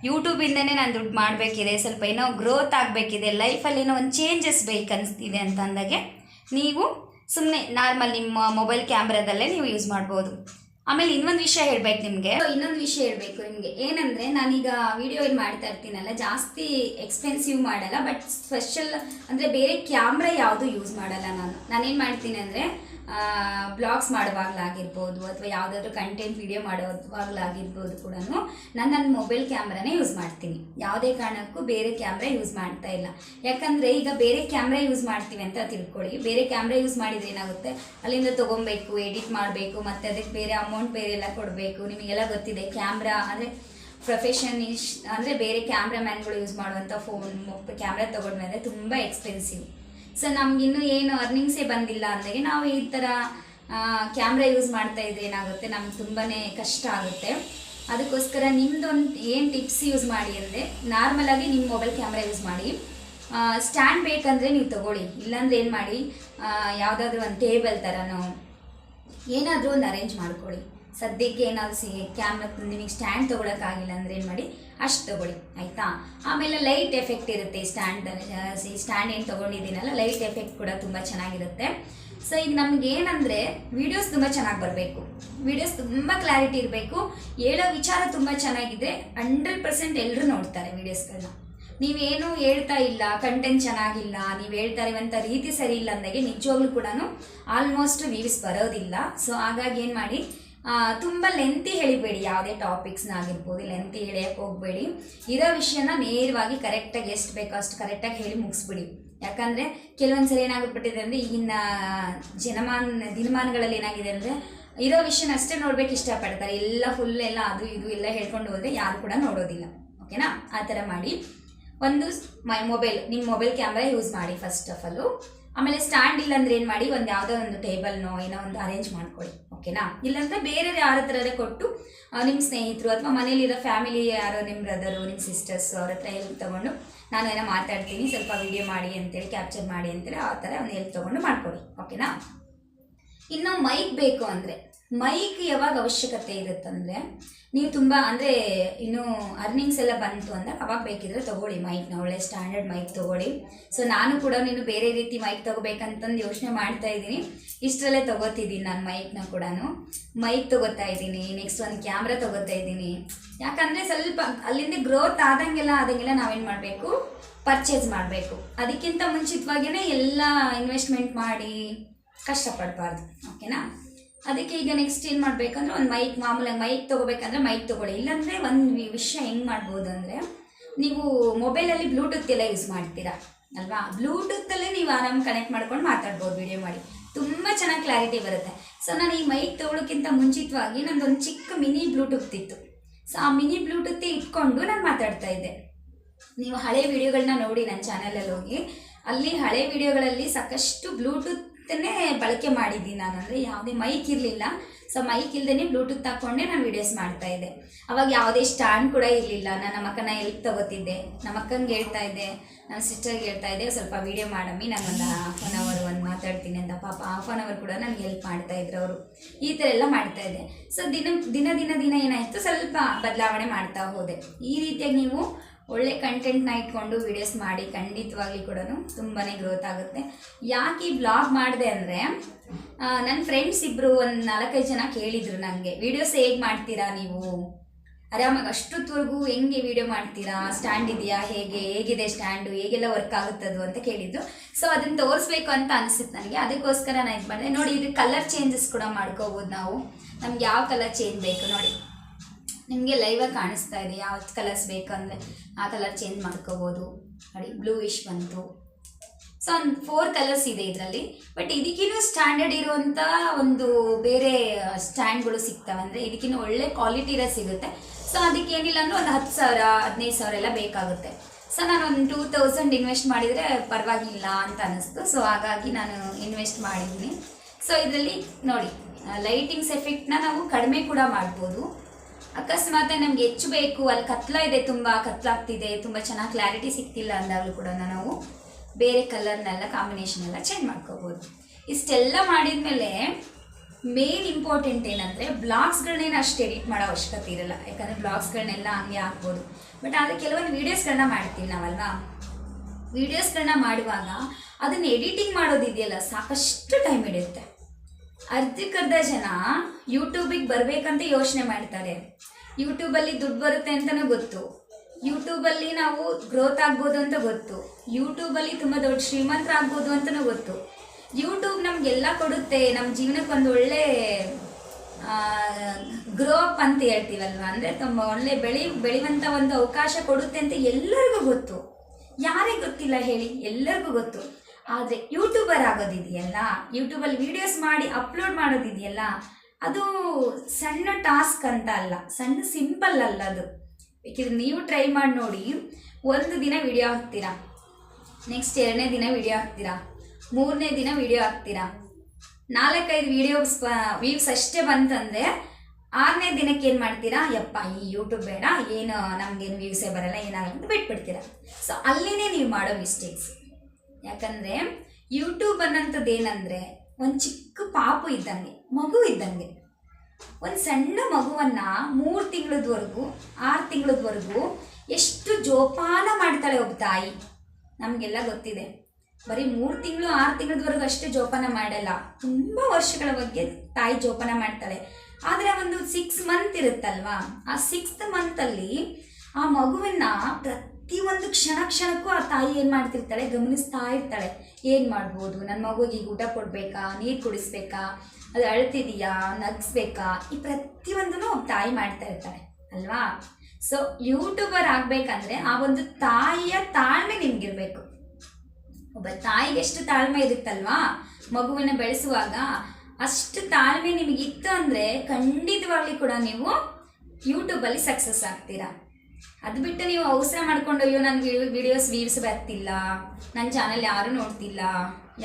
ಯೂಟ್ಯೂಬಿಂದನೇ ನಾನು ದುಡ್ಡು ಮಾಡಬೇಕಿದೆ, ಸ್ವಲ್ಪ ಏನೋ ಗ್ರೋತ್ ಆಗಬೇಕಿದೆ ಲೈಫಲ್ಲಿ ಏನೋ ಒಂದು ಚೇಂಜಸ್ ಬೇಕನ್ನಿಸ್ತಿದೆ ಅಂತ ಅಂದಾಗೆ ನೀವು ಸುಮ್ಮನೆ ನಾರ್ಮಲ್ ನಿಮ್ಮ ಮೊಬೈಲ್ ಕ್ಯಾಮ್ರಾದಲ್ಲೇ ನೀವು ಯೂಸ್ ಮಾಡ್ಬೋದು. ಆಮೇಲೆ ಇನ್ನೊಂದು ವಿಷಯ ಹೇಳ್ಬೇಕು ನಿಮಗೆ. ಇನ್ನೊಂದು ವಿಷಯ ಹೇಳ್ಬೇಕು ನಿಮಗೆ. ಏನಂದ್ರೆ ನಾನೀಗ ವಿಡಿಯೋ ಇಲ್ಲಿ ಮಾಡ್ತಾ ಇರ್ತೀನಲ್ಲ, ಜಾಸ್ತಿ ಎಕ್ಸ್ಪೆನ್ಸಿವ್ ಮಾಡಲ್ಲ ಬಟ್ ಸ್ಪೆಷಲ್ ಅಂದ್ರೆ ಬೇರೆ ಕ್ಯಾಮ್ರಾ ಯಾವುದು ಯೂಸ್ ಮಾಡಲ್ಲ ನಾನು. ನಾನೇನು ಮಾಡ್ತೀನಿ ಅಂದ್ರೆ ಬ್ಲಾಗ್ಸ್ ಮಾಡುವಾಗಲಾಗಿರ್ಬೋದು ಅಥವಾ ಯಾವುದಾದ್ರೂ ಕಂಟೆಂಟ್ ವಿಡಿಯೋ ಮಾಡೋವಾಗಲಾಗಿರ್ಬೋದು ಕೂಡ ನಾನು ನನ್ನ ಮೊಬೈಲ್ ಕ್ಯಾಮ್ರಾನೇ ಯೂಸ್ ಮಾಡ್ತೀನಿ. ಯಾವುದೇ ಕಾರಣಕ್ಕೂ ಬೇರೆ ಕ್ಯಾಮ್ರಾ ಯೂಸ್ ಮಾಡ್ತಾ ಇಲ್ಲ. ಯಾಕಂದರೆ ಈಗ ಬೇರೆ ಕ್ಯಾಮ್ರಾ ಯೂಸ್ ಮಾಡ್ತೀವಿ ಅಂತ ತಿಳ್ಕೊಳ್ಳಿ. ಬೇರೆ ಕ್ಯಾಮ್ರಾ ಯೂಸ್ ಮಾಡಿದರೆ ಏನಾಗುತ್ತೆ? ಅಲ್ಲಿಂದ ತೊಗೊಬೇಕು ಎಡಿಟ್ ಮಾಡಬೇಕು, ಮತ್ತು ಅದಕ್ಕೆ ಬೇರೆ ಅಮೌಂಟ್ ಬೇರೆ ಎಲ್ಲ ಕೊಡಬೇಕು. ನಿಮಗೆಲ್ಲ ಗೊತ್ತಿದೆ ಕ್ಯಾಮ್ರಾ ಅಂದರೆ ಪ್ರೊಫೆಷನ್ ಇಶ್ ಅಂದರೆ ಬೇರೆ ಕ್ಯಾಮ್ರಾಮ್ಯಾನ್ಗಳು ಯೂಸ್ ಮಾಡುವಂಥ ಫೋನ್ ಕ್ಯಾಮ್ರಾ ತೊಗೊಂಡ್ಮೇಲೆ ತುಂಬ ಎಕ್ಸ್ಪೆನ್ಸಿವ್ ಸೊ ನಮ್ಗಿನ್ನೂ ಏನು ಅರ್ನಿಂಗ್ಸೇ ಬಂದಿಲ್ಲ ಅಂದಾಗೆ ನಾವು ಈ ಥರ ಕ್ಯಾಮ್ರಾ ಯೂಸ್ ಮಾಡ್ತಾ ಇದ್ರೆ ಏನಾಗುತ್ತೆ? ನಮ್ಗೆ ತುಂಬಾ ಕಷ್ಟ ಆಗುತ್ತೆ. ಅದಕ್ಕೋಸ್ಕರ ನಿಮ್ದೊಂದು ಏನು ಟಿಪ್ಸ್ ಯೂಸ್ ಮಾಡಿ ಅಂದರೆ ನಾರ್ಮಲಾಗಿ ನಿಮ್ಮ ಮೊಬೈಲ್ ಕ್ಯಾಮ್ರಾ ಯೂಸ್ ಮಾಡಿ. ಸ್ಟ್ಯಾಂಡ್ ಬೇಕಂದರೆ ನೀವು ತಗೊಳ್ಳಿ. ಇಲ್ಲಾಂದ್ರೆ ಏನು ಮಾಡಿ? ಯಾವುದಾದ್ರೂ ಒಂದು ಟೇಬಲ್ ಥರನೋ ಏನಾದರೂ ಒಂದು ಅರೇಂಜ್ ಮಾಡ್ಕೊಳ್ಳಿ. ಸದ್ಯಕ್ಕೆ ಏನಾದ್ರು ಸಿ ಕ್ಯಾಮ್ರಾ ನಿಮಗೆ ಸ್ಟ್ಯಾಂಡ್ ತೊಗೊಳಕ್ಕಾಗಿಲ್ಲ ಅಂದರೆ ಏನು ಮಾಡಿ? ಅಷ್ಟು ತೊಗೊಳ್ಳಿ, ಆಯಿತಾ? ಆಮೇಲೆ ಲೈಟ್ ಎಫೆಕ್ಟ್ ಇರುತ್ತೆ ಸ್ಟ್ಯಾಂಡ್ ಸ್ಟ್ಯಾಂಡ್ ಏನು ತೊಗೊಂಡಿದ್ದೀನಲ್ಲ ಲೈಟ್ ಎಫೆಕ್ಟ್ ಕೂಡ ತುಂಬ ಚೆನ್ನಾಗಿರುತ್ತೆ. ಸೊ ಈಗ ನಮ್ಗೆ ಏನಂದ್ರೆ ವಿಡಿಯೋಸ್ ತುಂಬ ಚೆನ್ನಾಗಿ ಬರಬೇಕು. ವಿಡಿಯೋಸ್ ತುಂಬ ಕ್ಲಾರಿಟಿ ಇರಬೇಕು. ಹೇಳೋ ವಿಚಾರ ತುಂಬ ಚೆನ್ನಾಗಿದ್ರೆ ಹಂಡ್ರೆಡ್ ಪರ್ಸೆಂಟ್ ಎಲ್ಲರೂ ನೋಡ್ತಾರೆ ವೀಡಿಯೋಸ್ಗಳನ್ನ ನೀವೇನು ಹೇಳ್ತಾ ಇಲ್ಲ ಕಂಟೆಂಟ್ ಚೆನ್ನಾಗಿಲ್ಲ, ನೀವು ಹೇಳ್ತಾ ಇರುವಂಥ ರೀತಿ ಸರಿ ಇಲ್ಲ ಅಂದಾಗೆ ನಿಜವಾಗ್ಲೂ ಕೂಡ ಆಲ್ಮೋಸ್ಟ್ ವ್ಯೂಸ್ ಬರೋದಿಲ್ಲ. ಸೊ ಹಾಗಾಗಿ ಏನು ಮಾಡಿ? ತುಂಬ ಲೆಂತಿ ಹೇಳಿಬೇಡಿ, ಯಾವುದೇ ಟಾಪಿಕ್ಸ್ನ ಆಗಿರ್ಬೋದು ಲೆಂತಿ ಹೇಳಕ್ಕೆ ಹೋಗಬೇಡಿ. ಇರೋ ವಿಷಯನ ನೇರವಾಗಿ ಕರೆಕ್ಟಾಗಿ ಎಷ್ಟು ಬೇಕೋ ಅಷ್ಟು ಕರೆಕ್ಟಾಗಿ ಹೇಳಿ ಮುಗಿಸ್ಬಿಡಿ. ಯಾಕಂದರೆ ಕೆಲವೊಂದ್ಸರಿ ಏನಾಗ್ಬಿಟ್ಟಿದೆ ಅಂದರೆ ಈಗಿನ ಜನಮಾನ, ದಿನಮಾನಗಳಲ್ಲಿ ಏನಾಗಿದೆ ಅಂದರೆ ಇರೋ ವಿಷಯನ ಅಷ್ಟೇ ನೋಡ್ಬೇಕು ಇಷ್ಟಪಡ್ತಾರೆ. ಎಲ್ಲ ಫುಲ್ ಎಲ್ಲ ಅದು ಇದು ಎಲ್ಲ ಹೇಳ್ಕೊಂಡು ಹೋದರೆ ಯಾರು ಕೂಡ ನೋಡೋದಿಲ್ಲ. ಓಕೆನಾ? ಆ ಥರ ಮಾಡಿ. ಒಂದು ಮೈ ಮೊಬೈಲ್ ನಿಮ್ಮ ಮೊಬೈಲ್ ಕ್ಯಾಮ್ರಾ ಯೂಸ್ ಮಾಡಿ ಫಸ್ಟ್ ಆಫ್ ಆಲು ಆಮೇಲೆ ಸ್ಟ್ಯಾಂಡ್ ಇಲ್ಲ ಏನು ಮಾಡಿ? ಒಂದು ಯಾವುದೋ ಒಂದು ಟೇಬಲ್ನೋ ಏನೋ ಒಂದು ಅರೇಂಜ್ ಮಾಡ್ಕೊಳ್ಳಿ. ಓಕೆನಾ? ಇಲ್ಲಂದ್ರೆ ಬೇರೆ ಯಾರ ಹತ್ರ ಕೊಟ್ಟು ನಿಮ್ಮ ಸ್ನೇಹಿತರು ಅಥವಾ ಮನೇಲಿರೋ ಫ್ಯಾಮಿಲಿ ಯಾರೋ ನಿಮ್ಮ ಬ್ರದರು ನಿಮ್ಮ ಸಿಸ್ಟರ್ಸ್ ಅವ್ರ ಹತ್ರ ಹೆಲ್ಪ್ ತೊಗೊಂಡು ನಾನು ಏನೋ ಮಾತಾಡ್ತೀನಿ, ಸ್ವಲ್ಪ ವಿಡಿಯೋ ಮಾಡಿ ಅಂತೇಳಿ ಕ್ಯಾಪ್ಚರ್ ಮಾಡಿ ಅಂತೇಳಿ ಆ ಥರ ಒಂದು ಹೆಲ್ಪ್ ತೊಗೊಂಡು ಮಾಡ್ಕೊಡಿ. ಓಕೆನಾ? ಇನ್ನು ಮೈಕ್ ಬೇಕು ಅಂದರೆ ಮೈಕ್ ಯಾವಾಗ ಅವಶ್ಯಕತೆ ಇರುತ್ತಂದರೆ ನೀವು ತುಂಬ ಅಂದರೆ ಇನ್ನು ಅರ್ನಿಂಗ್ಸ್ ಎಲ್ಲ ಬಂತು ಅಂದಾಗ ಅವಾಗ ಬೇಕಿದ್ರೆ ತೊಗೊಳ್ಳಿ ಮೈಕ್ನ ಒಳ್ಳೆ ಸ್ಟ್ಯಾಂಡರ್ಡ್ ಮೈಕ್ ತೊಗೊಳ್ಳಿ. ಸೊ ನಾನು ಕೂಡ ನೀನು ಬೇರೆ ರೀತಿ ಮೈಕ್ ತೊಗೋಬೇಕಂತಂದು ಯೋಚನೆ ಮಾಡ್ತಾ ಇದ್ದೀನಿ. ಇಷ್ಟರಲ್ಲೇ ತೊಗೋತಿದ್ದೀನಿ ನಾನು ಮೈಕ್ನ ಕೂಡ ಮೈಕ್ ತೊಗೋತಾ ಇದ್ದೀನಿ ನೆಕ್ಸ್ಟ್ ಒಂದು ಕ್ಯಾಮ್ರಾ ತೊಗೋತಾ ಇದ್ದೀನಿ. ಯಾಕಂದರೆ ಸ್ವಲ್ಪ ಅಲ್ಲಿಂದ ಗ್ರೋತ್ ಆದಂಗೆಲ್ಲ ಆದಂಗೆಲ್ಲ ನಾವೇನು ಮಾಡಬೇಕು? ಪರ್ಚೇಸ್ ಮಾಡಬೇಕು. ಅದಕ್ಕಿಂತ ಮುಂಚಿತವಾಗಿಯೇ ಎಲ್ಲ ಇನ್ವೆಸ್ಟ್ಮೆಂಟ್ ಮಾಡಿ ಕಷ್ಟಪಡಬಾರ್ದು. ಓಕೆನಾ ಅದಕ್ಕೆ ಈಗ ನೆಕ್ಸ್ಟ್ ಏನು ಮಾಡಬೇಕಂದ್ರೆ ಒಂದು ಮೈಕ್ ಮಾಮೂಲಾಗಿ ಮೈಕ್ ತೊಗೋಬೇಕಂದ್ರೆ ಮೈಕ್ ತೊಗೊಳ್ಳಿ. ಇಲ್ಲಾಂದರೆ ಒಂದು ವಿಷಯ ಹೆಂಗೆ ಮಾಡ್ಬೋದು ಅಂದರೆ ನೀವು ಮೊಬೈಲಲ್ಲಿ ಬ್ಲೂಟೂತ್ ಎಲ್ಲ ಯೂಸ್ ಮಾಡ್ತೀರಾ, ಅಲ್ವಾ? ಬ್ಲೂಟೂತಲ್ಲೇ ನೀವು ಆರಾಮ್ ಕನೆಕ್ಟ್ ಮಾಡ್ಕೊಂಡು ಮಾತಾಡ್ಬೋದು ವಿಡಿಯೋ ಮಾಡಿ. ತುಂಬ ಚೆನ್ನಾಗಿ ಕ್ಲಾರಿಟಿ ಬರುತ್ತೆ. ಸೊ ನಾನು ಈ ಮೈಕ್ ತೊಗೊಳೋಕ್ಕಿಂತ ಮುಂಚಿತವಾಗಿ ನಂದೊಂದು ಚಿಕ್ಕ ಮಿನಿ ಬ್ಲೂಟೂತ್ ಇತ್ತು. ಸೊ ಆ ಮಿನಿ ಬ್ಲೂಟೂತ್ ಇಟ್ಕೊಂಡು ನಾನು ಮಾತಾಡ್ತಾ ಇದ್ದೆ. ನೀವು ಹಳೆ ವಿಡಿಯೋಗಳನ್ನ ನೋಡಿ ನನ್ನ ಚಾನಲಲ್ಲಿ ಹೋಗಿ. ಅಲ್ಲಿ ಹಳೆ ವಿಡಿಯೋಗಳಲ್ಲಿ ಸಾಕಷ್ಟು ಬ್ಲೂಟೂತ್ನೇ ಬಳಕೆ ಮಾಡಿದ್ದೀನಿ ನಾನು ಅಂದರೆ ಯಾವುದೇ ಮೈಕ್ ಇರಲಿಲ್ಲ. ಸೊ ಮೈಕ್ ಇಲ್ದೇ ಬ್ಲೂಟೂತ್ ಹಾಕ್ಕೊಂಡೆ ನಾನು ವಿಡಿಯೋಸ್ ಮಾಡ್ತಾ ಇದ್ದೆ. ಅವಾಗ ಯಾವುದೇ ಸ್ಟ್ಯಾಂಡ್ ಕೂಡ ಇರಲಿಲ್ಲ. ನಾನು ನಮ್ಮ ಅಕ್ಕನ ಹೆಲ್ಪ್ ತಗೋತಿದ್ದೆ. ನಮ್ಮ ಅಕ್ಕಂಗೆ ಹೇಳ್ತಾ ಇದ್ದೆ. ನನ್ನ ಸಿಸ್ಟರ್ಗೆ ಹೇಳ್ತಾ ಇದ್ದೆ, ಸ್ವಲ್ಪ ವಿಡಿಯೋ ಮಾಡಮ್ಮಿ, ನಾನು ಒಂದು ಹಾಫ್ ಅನ್ ಅವರ್ ಒಂದು ಮಾತಾಡ್ತೀನಿ ಅಂತ. ಪಾಪ ಹಾಫ್ ಆನ್ ಅವರ್ ಕೂಡ ನನಗೆ ಹೆಲ್ಪ್ ಮಾಡ್ತಾ ಇದ್ರು ಅವರು. ಈ ಥರ ಎಲ್ಲ ಮಾಡ್ತಾ ಇದ್ದೆ. ಸೊ ದಿನ ದಿನ ದಿನ ದಿನ ಏನಾಯಿತು? ಸ್ವಲ್ಪ ಬದಲಾವಣೆ ಮಾಡ್ತಾ ಹೋದೆ. ಈ ರೀತಿಯಾಗಿ ನೀವು ಒಳ್ಳೆ ಕಂಟೆಂಟ್ನ ಇಟ್ಕೊಂಡು ವಿಡಿಯೋಸ್ ಮಾಡಿ ಖಂಡಿತವಾಗ್ಲಿ ಕೂಡ ತುಂಬಾ ಗ್ರೋತ್ ಆಗುತ್ತೆ. ಯಾಕೆ ಈ ಬ್ಲಾಗ್ ಮಾಡಿದೆ ಅಂದರೆ ನನ್ನ ಫ್ರೆಂಡ್ಸ್ ಇಬ್ಬರು ಒಂದು ನಾಲ್ಕೈದು ಜನ ಕೇಳಿದರು ನನಗೆ ವಿಡಿಯೋಸ್ ಹೇಗೆ ಮಾಡ್ತೀರಾ ನೀವು? ಆರಾಮಾಗಿ ಅಷ್ಟೊತ್ತವರೆಗೂ ಹೆಂಗೆ ವಿಡಿಯೋ ಮಾಡ್ತೀರಾ? ಸ್ಟ್ಯಾಂಡ್ ಇದೆಯಾ? ಹೇಗೆ? ಹೇಗಿದೆ ಸ್ಟ್ಯಾಂಡು ಹೇಗೆಲ್ಲ ವರ್ಕ್ ಆಗುತ್ತದು? ಅಂತ ಕೇಳಿದ್ರು. ಸೊ ಅದನ್ನು ತೋರಿಸ್ಬೇಕು ಅಂತ ಅನಿಸುತ್ತೆ ನನಗೆ. ಅದಕ್ಕೋಸ್ಕರ ನಾನು ಇದು ಮಾಡಿದೆ. ನೋಡಿ, ಇದು ಕಲರ್ ಚೇಂಜಸ್ ಕೂಡ ಮಾಡ್ಕೋಬೋದು ನಾವು. ನಮ್ಗೆ ಯಾವ ಕಲರ್ ಚೇಂಜ್ ಬೇಕು ನೋಡಿ. ನಿಮಗೆ ಲೈವಾಗಿ ಕಾಣಿಸ್ತಾ ಇದೆ. ಯಾವ ಕಲರ್ಸ್ ಬೇಕಂದರೆ ಆ ಕಲರ್ ಚೇಂಜ್ ಮಾಡ್ಕೋಬೋದು. ನೋಡಿ ಇಶ್ ಬಂತು. ಸೊ ಒಂದು ಫೋರ್ ಕಲರ್ಸ್ ಇದೆ ಇದರಲ್ಲಿ. ಬಟ್ ಇದಕ್ಕಿನ್ನೂ ಸ್ಟ್ಯಾಂಡರ್ಡ್ ಇರುವಂಥ ಒಂದು ಬೇರೆ ಸ್ಟ್ಯಾಂಡ್ಗಳು ಸಿಗ್ತವೆ. ಅಂದರೆ ಇದಕ್ಕಿನ್ನೂ ಒಳ್ಳೆ ಕ್ವಾಲಿಟಿ ಇರೋ ಸಿಗುತ್ತೆ. ಸೊ ಅದಕ್ಕೆ ಏನಿಲ್ಲ ಅಂದ್ರೆ ಒಂದು ಹತ್ತು ಸಾವಿರ, ಹದಿನೈದು ಸಾವಿರ ಎಲ್ಲ ಬೇಕಾಗುತ್ತೆ. ಸೊ ನಾನು ಒಂದು ಟೂ ತೌಸಂಡ್ ಇನ್ವೆಸ್ಟ್ ಮಾಡಿದರೆ ಪರವಾಗಿಲ್ಲ ಅಂತ ಅನ್ನಿಸ್ತು. ಸೊ ಹಾಗಾಗಿ ನಾನು ಇನ್ವೆಸ್ಟ್ ಮಾಡಿದ್ದೀನಿ. ಸೊ ಇದರಲ್ಲಿ ನೋಡಿ ಲೈಟಿಂಗ್ಸ್ ಎಫೆಕ್ಟ್ನ ನಾವು ಕಡಿಮೆ ಕೂಡ ಮಾಡ್ಬೋದು. ಅಕಸ್ಮಾತ್ ನಮ್ಗೆ ಹೆಚ್ಚು ಬೇಕು ಅಲ್ಲಿ ಕತ್ಲ ಇದೆ, ತುಂಬಾ ಕತ್ಲಾಗ್ತಿದೆ, ತುಂಬಾ ಚೆನ್ನಾಗಿ ಕ್ಲಾರಿಟಿ ಸಿಗ್ತಿಲ್ಲ ಅಂದಾಗಲೂ ಕೂಡ ನಾವು ಬೇರೆ ಕಲರ್ನೆಲ್ಲ ಕಾಂಬಿನೇಷನ್ ಎಲ್ಲ ಚೇಂಜ್ ಮಾಡ್ಕೋಬೋದು. ಇಷ್ಟೆಲ್ಲ ಮಾಡಿದ್ಮೇಲೆ ಮೇನ್ ಇಂಪಾರ್ಟೆಂಟ್ ಏನಂದರೆ ಬ್ಲಾಗ್ಸ್ಗಳನ್ನೇನು ಅಷ್ಟು ಎಡಿಟ್ ಮಾಡೋ ಅವಶ್ಯಕತೆ ಇರಲ್ಲ. ಯಾಕಂದರೆ ಬ್ಲಾಗ್ಸ್ಗಳನ್ನೆಲ್ಲ ಹಂಗೆ ಹಾಕ್ಬೋದು. ಬಟ್ ಆದರೆ ಕೆಲವೊಂದು ವೀಡಿಯೋಸ್ಗಳನ್ನ ಮಾಡ್ತೀವಿ ನಾವಲ್ವಾ? ವೀಡಿಯೋಸ್ಗಳನ್ನ ಮಾಡುವಾಗ ಅದನ್ನು ಎಡಿಟಿಂಗ್ ಮಾಡೋದಿದೆಯಲ್ಲ, ಸಾಕಷ್ಟು ಟೈಮ್ ಹಿಡಿಯುತ್ತೆ. ಅರ್ಧಕ್ಕರ್ಧ ಜನ ಯೂಟ್ಯೂಬಿಗೆ ಬರಬೇಕಂತ ಯೋಚನೆ ಮಾಡ್ತಾರೆ. ಯೂಟ್ಯೂಬಲ್ಲಿ ದುಡ್ಡು ಬರುತ್ತೆ ಅಂತಲೂ ಗೊತ್ತು. ಯೂಟ್ಯೂಬಲ್ಲಿ ನಾವು ಗ್ರೋತ್ ಆಗ್ಬೋದು ಅಂತ ಗೊತ್ತು. ಯೂಟ್ಯೂಬಲ್ಲಿ ತುಂಬ ದೊಡ್ಡ ಶ್ರೀಮಂತರಾಗ್ಬೋದು ಅಂತಲೂ ಗೊತ್ತು. ಯೂಟ್ಯೂಬ್ ನಮಗೆಲ್ಲ ಕೊಡುತ್ತೆ ನಮ್ಮ ಜೀವನಕ್ಕೆ ಒಂದು ಒಳ್ಳೆ ಗ್ರೋ ಅಪ್ ಅಂತ ಹೇಳ್ತೀವಲ್ವ? ಅಂದರೆ ತುಂಬ ಒಳ್ಳೆ ಬೆಳಿ ಬೆಳೆಯುವಂಥ ಒಂದು ಅವಕಾಶ ಕೊಡುತ್ತೆ ಅಂತ ಎಲ್ಲರಿಗೂ ಗೊತ್ತು. ಯಾರಿಗೆ ಗೊತ್ತಿಲ್ಲ ಹೇಳಿ, ಎಲ್ಲರಿಗೂ ಗೊತ್ತು. ಆದರೆ ಯೂಟ್ಯೂಬರ್ ಆಗೋದಿದೆಯಲ್ಲ? ಯೂಟ್ಯೂಬಲ್ಲಿ ವೀಡಿಯೋಸ್ ಮಾಡಿ ಅಪ್ಲೋಡ್ ಮಾಡೋದಿದೆಯಲ್ಲ? ಅದು ಸಣ್ಣ ಟಾಸ್ಕ್ ಅಂತ ಅಲ್ಲ, ಸಣ್ಣ ಸಿಂಪಲ್ ಅಲ್ಲ ಅದು. ಬೇಕಿದ್ರೆ ನೀವು ಟ್ರೈ ಮಾಡಿ ನೋಡಿ. ಒಂದು ದಿನ ವಿಡಿಯೋ ಹಾಕ್ತೀರಾ? ನೆಕ್ಸ್ಟ್ ಎರಡನೇ ದಿನ ವಿಡಿಯೋ ಹಾಕ್ತೀರಾ? ಮೂರನೇ ದಿನ ವಿಡಿಯೋ ಹಾಕ್ತೀರಾ? ನಾಲ್ಕೈದು ವಿಡಿಯೋಸ್ ವ್ಯೂಸ್ ಅಷ್ಟೇ ಬಂತಂದರೆ ಆರನೇ ದಿನಕ್ಕೆ ಏನು ಮಾಡ್ತೀರಾ? ಯಪ್ಪ, ಈ ಯೂಟ್ಯೂಬ್ ಬೇಡ, ಏನು ನಮಗೇನು ವ್ಯೂಸೇ ಬರಲ್ಲ, ಏನಾಗಲ್ಲ ಅಂತ ಬಿಟ್ಬಿಡ್ತೀರಾ. ಸೊ ಅಲ್ಲಿನೇ ನೀವು ಮಾಡೋ ಮಿಸ್ಟೇಕ್ಸ್ ಯಾಕಂದರೆ ಯೂಟ್ಯೂಬ್ ಅನ್ನಂಥದ್ದು ಏನಂದರೆ ಒಂದು ಚಿಕ್ಕ ಪಾಪು ಇದ್ದಂಗೆ, ಮಗು ಇದ್ದಂಗೆ. ಒಂದು ಸಣ್ಣ ಮಗುವನ್ನು ಮೂರು ತಿಂಗಳದವರೆಗೂ, ಆರು ತಿಂಗಳದವರೆಗೂ ಎಷ್ಟು ಜೋಪಾನ ಮಾಡ್ತಾಳೆ ಒಬ್ಬ ತಾಯಿ? ನಮಗೆಲ್ಲ ಗೊತ್ತಿದೆ. ಬರೀ ಮೂರು ತಿಂಗಳು, ಆರು ತಿಂಗಳದವರೆಗೂ ಅಷ್ಟೇ ಜೋಪಾನ ಮಾಡಲ್ಲ. ತುಂಬ ವರ್ಷಗಳ ಬಗ್ಗೆ ತಾಯಿ ಜೋಪಾನ ಮಾಡ್ತಾಳೆ. ಆದರೆ ಒಂದು ಸಿಕ್ಸ್ ಮಂತ್ ಇರುತ್ತಲ್ವಾ? ಆ ಸಿಕ್ಸ್ತ್ ಮಂತಲ್ಲಿ ಆ ಮಗುವನ್ನ ಪ್ರತಿಯೊಂದು ಕ್ಷಣ ಕ್ಷಣಕ್ಕೂ ಆ ತಾಯಿ ಏನು ಮಾಡ್ತಿರ್ತಾಳೆ? ಗಮನಿಸ್ತಾ ಇರ್ತಾಳೆ. ಏನು ಮಾಡ್ಬೋದು? ನನ್ನ ಮಗುಗೆ ಈಗ ಊಟ ಕೊಡಬೇಕಾ? ನೀರು ಕುಡಿಸ್ಬೇಕಾ? ಅದು ಅಳ್ತಿದೆಯಾ? ನಗಿಸ್ಬೇಕಾ? ಈ ಪ್ರತಿಯೊಂದನ್ನು ಒಬ್ಬ ತಾಯಿ ಮಾಡ್ತಾ ಇರ್ತಾಳೆ. ಅಲ್ವಾ? ಸೊ ಯೂಟ್ಯೂಬರ್ ಆಗಬೇಕಂದ್ರೆ ಆ ಒಂದು ತಾಯಿಯ ತಾಳ್ಮೆ ನಿಮ್ಗಿರ್ಬೇಕು. ಒಬ್ಬ ತಾಯಿಗೆ ಎಷ್ಟು ತಾಳ್ಮೆ ಇರುತ್ತಲ್ವಾ? ಮಗುವಿನ ಬೆಳೆಸುವಾಗ ಅಷ್ಟು ತಾಳ್ಮೆ ನಿಮಗಿತ್ತು ಅಂದರೆ ಖಂಡಿತವಾಗ್ಲಿ ಕೂಡ ನೀವು ಯೂಟ್ಯೂಬಲ್ಲಿ ಸಕ್ಸಸ್ ಆಗ್ತೀರಾ. ಅದು ಬಿಟ್ಟು ನೀವು ಅವಸರ ಮಾಡ್ಕೊಂಡು ಅಯ್ಯೋ ನನಗೆ ವಿಡಿಯೋಸ್ ವೀವ್ಸ್ ಬರ್ತಿಲ್ಲ ನನ್ನ ಚಾನಲ್ ಯಾರು ನೋಡ್ತಿಲ್ಲ,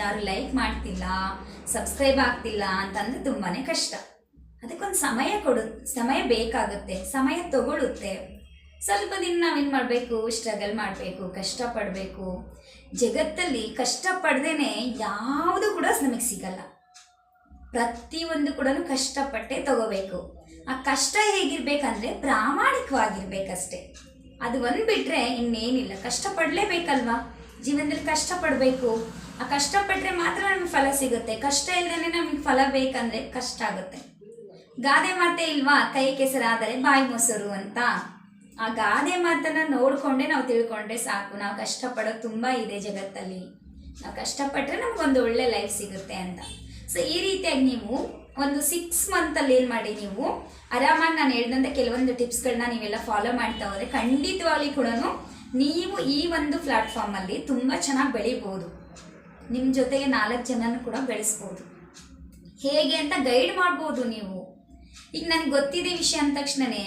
ಯಾರು ಲೈಕ್ ಮಾಡ್ತಿಲ್ಲ ಸಬ್ಸ್ಕ್ರೈಬ್ ಆಗ್ತಿಲ್ಲ ಅಂತಂದ್ರೆ ತುಂಬಾ ಕಷ್ಟ. ಅದಕ್ಕೊಂದು ಸಮಯ ಕೊಡು, ಸಮಯ ಬೇಕಾಗುತ್ತೆ, ಸಮಯ ತಗೊಳುತ್ತೆ. ಸ್ವಲ್ಪ ದಿನ ನಾವೇನು ಮಾಡಬೇಕು ಸ್ಟ್ರಗಲ್ ಮಾಡಬೇಕು, ಕಷ್ಟಪಡಬೇಕು. ಜಗತ್ತಲ್ಲಿ ಕಷ್ಟಪಡ್ದೇನೆ ಯಾವುದು ಕೂಡ ನಮಗೆ ಸಿಗಲ್ಲ. ಪ್ರತಿಯೊಂದು ಕೂಡ ಕಷ್ಟಪಟ್ಟೆ ತಗೋಬೇಕು. ಆ ಕಷ್ಟ ಹೇಗಿರ್ಬೇಕಂದ್ರೆ ಪ್ರಾಮಾಣಿಕವಾಗಿರ್ಬೇಕಷ್ಟೆ. ಅದು ಒಂದು ಬಿಟ್ರೆ ಇನ್ನೇನಿಲ್ಲ. ಕಷ್ಟಪಡಲೇಬೇಕಲ್ವಾ? ಜೀವನದಲ್ಲಿ ಕಷ್ಟಪಡಬೇಕು. ಆ ಕಷ್ಟಪಟ್ಟರೆ ಮಾತ್ರ ನಮ್ಗೆ ಫಲ ಸಿಗುತ್ತೆ. ಕಷ್ಟ ಇಲ್ಲದೇ ನಮಗೆ ಫಲ ಬೇಕಂದ್ರೆ ಕಷ್ಟ ಆಗುತ್ತೆ. ಗಾದೆ ಮಾತೆ ಇಲ್ವಾ? ಕೈ ಕೆಸರಾದರೆ ಬಾಯಿ ಮೊಸರು ಅಂತ. ಆ ಗಾದೆ ಮಾತನ್ನ ನೋಡ್ಕೊಂಡೆ ನಾವು ತಿಳ್ಕೊಂಡ್ರೆ ಸಾಕು. ನಾವು ಕಷ್ಟಪಡೋದು ತುಂಬ ಇದೆ ಜಗತ್ತಲ್ಲಿ. ನಾವು ಕಷ್ಟಪಟ್ಟರೆ ನಮ್ಗೊಂದು ಒಳ್ಳೆ ಲೈಫ್ ಸಿಗುತ್ತೆ ಅಂತ. ಸೊ ಈ ರೀತಿಯಾಗಿ ನೀವು ಒಂದು ಸಿಕ್ಸ್ ಮಂತಲ್ಲಿ ಏನು ಮಾಡಿ ನೀವು ಆರಾಮಾಗಿ ನಾನು ಹೇಳಿದಂಥ ಕೆಲವೊಂದು ಟಿಪ್ಸ್ಗಳನ್ನ ನೀವೆಲ್ಲ ಫಾಲೋ ಮಾಡ್ತಾ ಹೋದರೆ ಖಂಡಿತವಾಗ್ಲಿ ಕೂಡ ನೀವು ಈ ಒಂದು ಪ್ಲಾಟ್ಫಾರ್ಮಲ್ಲಿ ತುಂಬ ಚೆನ್ನಾಗಿ ಬೆಳಿಬೋದು. ನಿಮ್ಮ ಜೊತೆಗೆ ನಾಲ್ಕು ಜನನ ಕೂಡ ಬೆಳೆಸ್ಬೋದು. ಹೇಗೆ ಅಂತ ಗೈಡ್ ಮಾಡ್ಬೋದು ನೀವು. ಈಗ ನನಗೆ ಗೊತ್ತಿದೆ ವಿಷಯ ಅಂದ ತಕ್ಷಣವೇ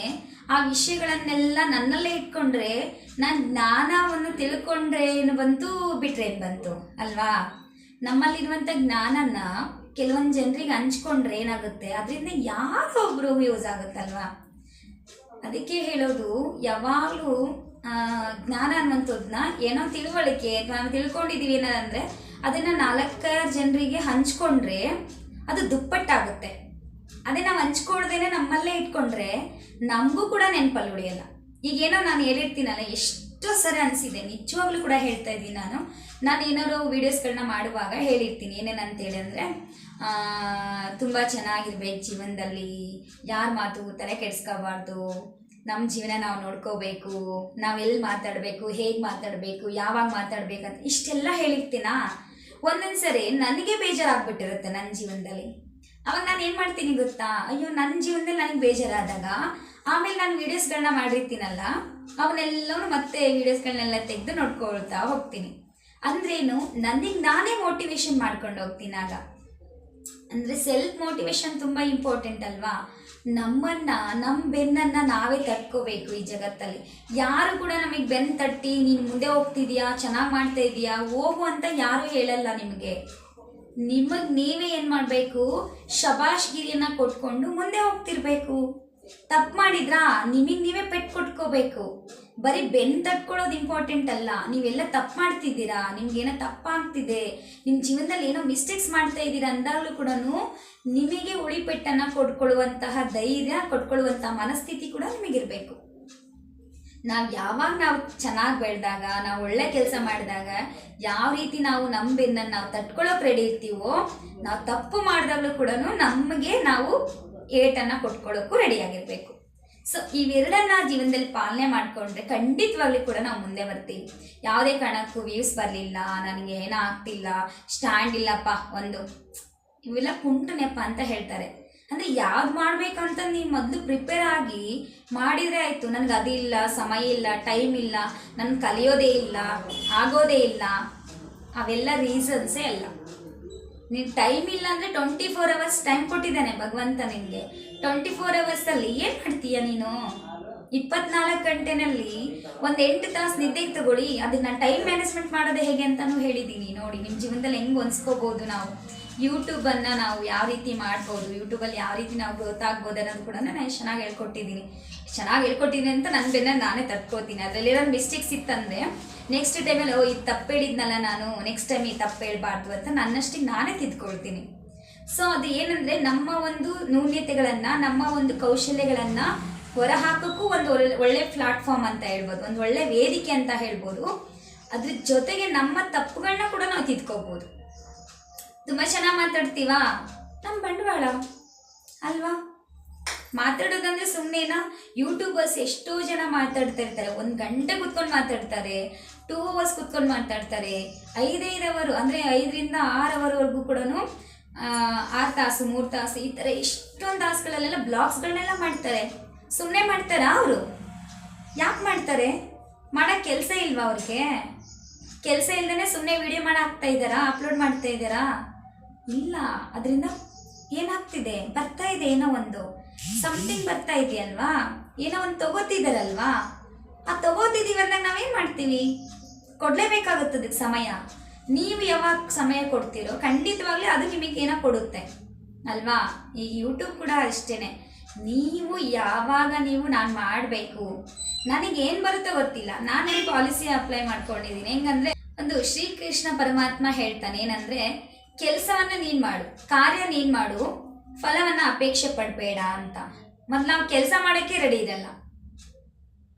ಆ ವಿಷಯಗಳನ್ನೆಲ್ಲ ನನ್ನಲ್ಲೇ ಇಟ್ಕೊಂಡ್ರೆ ನಾನು ಜ್ಞಾನವನ್ನು ತಿಳ್ಕೊಂಡ್ರೆ ಏನು ಬಂತು ಬಿಟ್ರೆ ಬಂತು, ಅಲ್ವಾ? ನಮ್ಮಲ್ಲಿರುವಂಥ ಜ್ಞಾನನ ಕೆಲವೊಂದು ಜನರಿಗೆ ಹಂಚ್ಕೊಂಡ್ರೆ ಏನಾಗುತ್ತೆ? ಅದರಿಂದ ಯಾರೋ ಒಬ್ರು ಯೂಸ್ ಆಗುತ್ತಲ್ವಾ? ಅದಕ್ಕೆ ಹೇಳೋದು, ಯಾವಾಗಲೂ ಜ್ಞಾನ ಅನ್ನುವಂಥದ್ದನ್ನ ಏನೋ ತಿಳುವಳಿಕೆ, ನಾವು ತಿಳ್ಕೊಂಡಿದ್ದೀವಿ ಏನಂದರೆ, ಅದನ್ನು ನಾಲ್ಕಾರು ಜನರಿಗೆ ಹಂಚ್ಕೊಂಡ್ರೆ ಅದು ದುಪ್ಪಟ್ಟಾಗುತ್ತೆ. ಅದೇ ನಾವು ಹಂಚ್ಕೊಳ್ದೇನೆ ನಮ್ಮಲ್ಲೇ ಇಟ್ಕೊಂಡ್ರೆ ನಮಗೂ ಕೂಡ ನೆನಪಲ್ಲಿ ಉಳಿಯಲ್ಲ. ಈಗೇನೋ ನಾನು ಹೇಳಿರ್ತೀನಲ್ಲ, ಎಷ್ಟೋ ಸರಿ ಅನಿಸಿದೆ, ನಿಜವಾಗ್ಲೂ ಕೂಡ ಹೇಳ್ತಾ ಇದ್ದೀನಿ ನಾನು. ನಾನು ಏನಾದ್ರು ವೀಡಿಯೋಸ್ಗಳನ್ನ ಮಾಡುವಾಗ ಹೇಳಿರ್ತೀನಿ, ಏನೇನಂತೇಳಿ ಅಂದರೆ ತುಂಬ ಚೆನ್ನಾಗಿರ್ಬೇಕು ಜೀವನದಲ್ಲಿ. ಯಾರ ಮಾತು ತಲೆ ಕೆಡಿಸ್ಕೋಬಾರ್ದು. ನಮ್ಮ ಜೀವನ ನಾವು ನೋಡ್ಕೋಬೇಕು. ನಾವೆಲ್ಲಿ ಮಾತಾಡಬೇಕು, ಹೇಗೆ ಮಾತಾಡಬೇಕು, ಯಾವಾಗ ಮಾತಾಡ್ಬೇಕಂತ ಇಷ್ಟೆಲ್ಲ ಹೇಳಿರ್ತೀನಾ? ಒಂದೊಂದು ಸರಿ ನನಗೆ ಬೇಜಾರಾಗ್ಬಿಟ್ಟಿರುತ್ತೆ ನನ್ನ ಜೀವನದಲ್ಲಿ. ಅವಾಗ ನಾನು ಏನು ಮಾಡ್ತೀನಿ ಗೊತ್ತಾ? ಅಯ್ಯೋ ನನ್ನ ಜೀವನದಲ್ಲಿ ನನಗೆ ಬೇಜಾರಾದಾಗ ಆಮೇಲೆ ನಾನು ವೀಡಿಯೋಸ್ಗಳನ್ನ ಮಾಡಿರ್ತೀನಲ್ಲ ಅವನ್ನೆಲ್ಲವೂ ಮತ್ತೆ ವೀಡಿಯೋಸ್ಗಳನ್ನೆಲ್ಲ ತೆಗೆದು ನೋಡ್ಕೊಳ್ತಾ ಹೋಗ್ತೀನಿ. ಅಂದ್ರೇನು ನನಗೆ ನಾನೇ ಮೋಟಿವೇಶನ್ ಮಾಡ್ಕೊಂಡು ಹೋಗ್ತೀನಾಗ ಅಂದರೆ ಸೆಲ್ಫ್ ಮೋಟಿವೇಶನ್ ತುಂಬ ಇಂಪಾರ್ಟೆಂಟ್ ಅಲ್ವಾ? ನಮ್ಮನ್ನ ನಮ್ಮ ಬೆನ್ನನ್ನು ನಾವೇ ತಟ್ಕೋಬೇಕು ಈ ಜಗತ್ತಲ್ಲಿ. ಯಾರು ಕೂಡ ನಮಗೆ ಬೆನ್ನು ತಟ್ಟಿ, ನೀನು ಮುಂದೆ ಹೋಗ್ತಿದ್ಯಾ? ಚೆನ್ನಾಗಿ ಮಾಡ್ತಾ ಇದೀಯಾ? ಹೋಗು ಅಂತ ಯಾರು ಹೇಳಲ್ಲ ನಿಮಗೆ. ನಿಮಗೆ ನೀವೇ ಏನು ಮಾಡಬೇಕು? ಶಬಾಷ್ಗಿರಿಯನ್ನು ಕೊಟ್ಕೊಂಡು ಮುಂದೆ ಹೋಗ್ತಿರ್ಬೇಕು. ತಪ್ಪು ಮಾಡಿದ್ರಾ? ನಿಮಗೆ ನೀವೇ ಪೆಟ್ಟು ಕೊಟ್ಕೋಬೇಕು. ಬರೀ ಬೆನ್ ತಟ್ಕೊಳ್ಳೋದು ಇಂಪಾರ್ಟೆಂಟ್ ಅಲ್ಲ. ನೀವೆಲ್ಲ ತಪ್ಪು ಮಾಡ್ತಿದ್ದೀರಾ? ನಿಮ್ಗೇನೋ ತಪ್ಪಾಗ್ತಿದೆ. ನಿಮ್ಮ ಜೀವನದಲ್ಲಿ ಏನೋ ಮಿಸ್ಟೇಕ್ಸ್ ಮಾಡ್ತಾ ಇದ್ದೀರಾ ಅಂದಾಗಲೂ ಕೂಡ ನಿಮಗೆ ಉಳಿಪೆಟ್ಟನ್ನು ಕೊಟ್ಕೊಳ್ಳುವಂತಹ ಧೈರ್ಯ ಕೊಟ್ಕೊಳ್ಳುವಂತಹ ಮನಸ್ಥಿತಿ ಕೂಡ ನಿಮಗಿರಬೇಕು. ನಾವು ಯಾವಾಗ ನಾವು ಚೆನ್ನಾಗಿ ಬೆಳೆದಾಗ, ನಾವು ಒಳ್ಳೆ ಕೆಲಸ ಮಾಡಿದಾಗ, ಯಾವ ರೀತಿ ನಾವು ನಮ್ಮ ಬೆನ್ನನ್ನು ನಾವು ತಟ್ಕೊಳ್ಳೋಕೆ ರೆಡಿ ಇರ್ತೀವೋ, ನಾವು ತಪ್ಪು ಮಾಡಿದಾಗಲೂ ಕೂಡ ನಮಗೆ ನಾವು ಏಟನ್ನು ಕೊಟ್ಕೊಳ್ಳೋಕ್ಕೂ ರೆಡಿಯಾಗಿರಬೇಕು. ಸೊ ಇವೆರಡನ್ನ ಜೀವನದಲ್ಲಿ ಪಾಲನೆ ಮಾಡಿಕೊಂಡ್ರೆ ಖಂಡಿತವಾಗ್ಲೂ ಕೂಡ ನಾವು ಮುಂದೆ ಬರ್ತೀವಿ. ಯಾವುದೇ ಕಾರಣಕ್ಕೂ ವ್ಯೂಸ್ ಬರಲಿಲ್ಲ, ನನಗೆ ಏನೂ ಆಗ್ತಿಲ್ಲ ಸ್ಟ್ಯಾಂಡ್ ಇಲ್ಲಪ್ಪ, ಒಂದು. ಇವೆಲ್ಲ ಕುಂಟನೆಪ್ಪ ನೆಪ ಅಂತ ಹೇಳ್ತಾರೆ. ಅಂದರೆ ಯಾವ್ದು ಮಾಡಬೇಕಂತ ನೀವು ಮೊದಲು ಪ್ರಿಪೇರ್ ಆಗಿ ಮಾಡಿದರೆ ಆಯಿತು. ನನಗೆ ಅದಿಲ್ಲ ಸಮಯ ಇಲ್ಲ ಟೈಮ್ ಇಲ್ಲ ನನ್ನ ಕಲಿಯೋದೇ ಇಲ್ಲ, ಆಗೋದೇ ಇಲ್ಲ. ಅವೆಲ್ಲ ರೀಸನ್ಸೇ ಅಲ್ಲ. ನೀನು ಟೈಮ್ ಇಲ್ಲ ಅಂದರೆ ಟ್ವೆಂಟಿ ಫೋರ್ ಅವರ್ಸ್ ಟೈಮ್ ಕೊಟ್ಟಿದ್ದಾನೆ ಭಗವಂತ ನಿನಗೆ. ಟ್ವೆಂಟಿ ಫೋರ್ ಅವರ್ಸಲ್ಲಿ ಏನು ಮಾಡ್ತೀಯ ನೀನು? ಇಪ್ಪತ್ನಾಲ್ಕು ಗಂಟೆನಲ್ಲಿ ಒಂದು ಎಂಟು ತಾಸು ನಿದ್ದೆಗೆ ತಗೊಳ್ಳಿ. ಅದನ್ನ ಟೈಮ್ ಮ್ಯಾನೇಜ್ಮೆಂಟ್ ಮಾಡೋದೇ ಹೇಗೆ ಅಂತಾನೂ ಹೇಳಿದ್ದೀನಿ. ನೋಡಿ ನಿಮ್ಮ ಜೀವನದಲ್ಲಿ ಹೆಂಗೆ ಹೊಂದ್ಸ್ಕೋಬೋದು ನಾವು? ಯೂಟ್ಯೂಬನ್ನು ನಾವು ಯಾವ ರೀತಿ ಮಾಡ್ಬೋದು? ಯೂಟ್ಯೂಬಲ್ಲಿ ಯಾವ ರೀತಿ ನಾವು ಗ್ರೋತ್ ಆಗ್ಬೋದು ಅನ್ನೋದು ಕೂಡ ನಾನು ಚೆನ್ನಾಗಿ ಹೇಳ್ಕೊಟ್ಟಿದ್ದೀನಿ. ಚೆನ್ನಾಗಿ ಹೇಳ್ಕೊಟ್ಟಿದ್ದೀನಿ ಅಂತ ನನ್ನ ಬೆನ್ನ ನಾನೇ ತಪ್ಕೋತೀನಿ ಅದರಲ್ಲಿರೋ ಮಿಸ್ಟೇಕ್ಸ್ ಇತ್ತಂದರೆ ನೆಕ್ಸ್ಟ್ ಟೈಮಲ್ಲಿ ಓ ಇದು ತಪ್ಪು ಹೇಳಿದ್ನಲ್ಲ ನಾನು ನೆಕ್ಸ್ಟ್ ಟೈಮ್ ಈ ತಪ್ಪು ಹೇಳ್ಬಾರ್ದು ಅಂತ ನನ್ನಷ್ಟಿಗೆ ನಾನೇ ತಿದ್ಕೊಳ್ತೀನಿ. ಸೊ ಅದು ಏನಂದರೆ, ನಮ್ಮ ಒಂದು ನ್ಯೂನ್ಯತೆಗಳನ್ನು ನಮ್ಮ ಒಂದು ಕೌಶಲ್ಯಗಳನ್ನು ಹೊರಹಾಕೋಕ್ಕೂ ಒಂದು ಒಳ್ಳೆ ಒಳ್ಳೆ ಪ್ಲಾಟ್ಫಾರ್ಮ್ ಅಂತ ಹೇಳ್ಬೋದು, ಒಂದು ಒಳ್ಳೆ ವೇದಿಕೆ ಅಂತ ಹೇಳ್ಬೋದು. ಅದ್ರ ಜೊತೆಗೆ ನಮ್ಮ ತಪ್ಪುಗಳನ್ನ ಕೂಡ ನಾವು ತಿದ್ಕೋಬೋದು ತುಂಬ ಚೆನ್ನಾಗಿ ಮಾತಾಡ್ತೀವಾ? ನಮ್ಮ ಬಂಡವಾಳ. ಅಲ್ವಾ? ಮಾತಾಡೋದಂದ್ರೆ ಸುಮ್ಮನೆನಾ ಯೂಟ್ಯೂಬರ್ಸ್ ಎಷ್ಟೋ ಜನ ಮಾತಾಡ್ತಾ ಇರ್ತಾರೆ, ಒಂದು ಗಂಟೆ ಕುತ್ಕೊಂಡು ಮಾತಾಡ್ತಾರೆ. ಟೂ ಅವರ್ಸ್ ಕುತ್ಕೊಂಡು ಮಾತಾಡ್ತಾರೆ. ಐದೈದು ಅವರು ಅಂದರೆ ಐದರಿಂದ ಆರು ಅವರ್ವರೆಗೂ ಕೂಡ ಆರು ತಾಸು, ಮೂರು ತಾಸು, ಈ ಥರ ಇಷ್ಟೊಂದು ತಾಸುಗಳಲ್ಲೆಲ್ಲ ಬ್ಲಾಗ್ಸ್ಗಳನ್ನೆಲ್ಲ ಮಾಡ್ತಾರೆ. ಸುಮ್ಮನೆ ಮಾಡ್ತಾರಾ ಅವರು? ಯಾಕೆ ಮಾಡ್ತಾರೆ? ಮಾಡೋಕ್ಕೆ ಕೆಲಸ ಇಲ್ವಾ ಅವ್ರಿಗೆ? ಕೆಲಸ ಇಲ್ಲದೇ ಸುಮ್ಮನೆ ವಿಡಿಯೋ ಮಾಡಾಕ್ತಾ ಇದ್ದಾರಾ? ಅಪ್ಲೋಡ್ ಮಾಡ್ತಾ ಇದ್ದಾರಾ? ಇಲ್ಲ, ಅದರಿಂದ ಏನಾಗ್ತಿದೆ? ಬರ್ತಾ ಇದೆ ಏನೋ ಒಂದು. ಸಮಥಿಂಗ್ ಬರ್ತಾ ಇದೆಯಲ್ವಾ ಏನೋ ಒಂದು ತಗೋತಿದ್ದಾರಲ್ವಾ ಆ ತಗೋತಿದ್ದೀವಿ ಅಂದಾಗ ನಾವೇನು ಮಾಡ್ತೀವಿ? ಕೊಡಲೇಬೇಕಾಗುತ್ತದೆ ಸಮಯ. ನೀವು ಯಾವಾಗ ಸಮಯ ಕೊಡ್ತೀರೋ ಖಂಡಿತವಾಗ್ಲೂ ಅದು ನಿಮಗೆ ಏನೋ ಕೊಡುತ್ತೆ. ಅಲ್ವಾ? ಈ ಯೂಟ್ಯೂಬ್ ಕೂಡ ಅಷ್ಟೇನೆ. ನೀವು ಯಾವಾಗ ನೀವು ನಾನು ಮಾಡಬೇಕು? ನನಗೇನು ಬರುತ್ತೋ ಗೊತ್ತಿಲ್ಲ. ನಾನು ಪಾಲಿಸಿ ಅಪ್ಲೈ ಮಾಡ್ಕೊಂಡಿದ್ದೀನಿ. ಹೆಂಗಂದ್ರೆ ಒಂದು ಶ್ರೀಕೃಷ್ಣ ಪರಮಾತ್ಮ ಹೇಳ್ತಾನೆ, ಏನಂದ್ರೆ, ಕೆಲಸವನ್ನ ನೀನು ಮಾಡು, ಕಾರ್ಯ ನೀನು ಮಾಡು, ಫಲವನ್ನ ಅಪೇಕ್ಷೆ ಪಡಬೇಡ ಅಂತ. ಮೊದ್ಲು ನಾವು ಕೆಲಸ ಮಾಡೋಕ್ಕೆ ರೆಡಿ ಇರಲ್ಲ.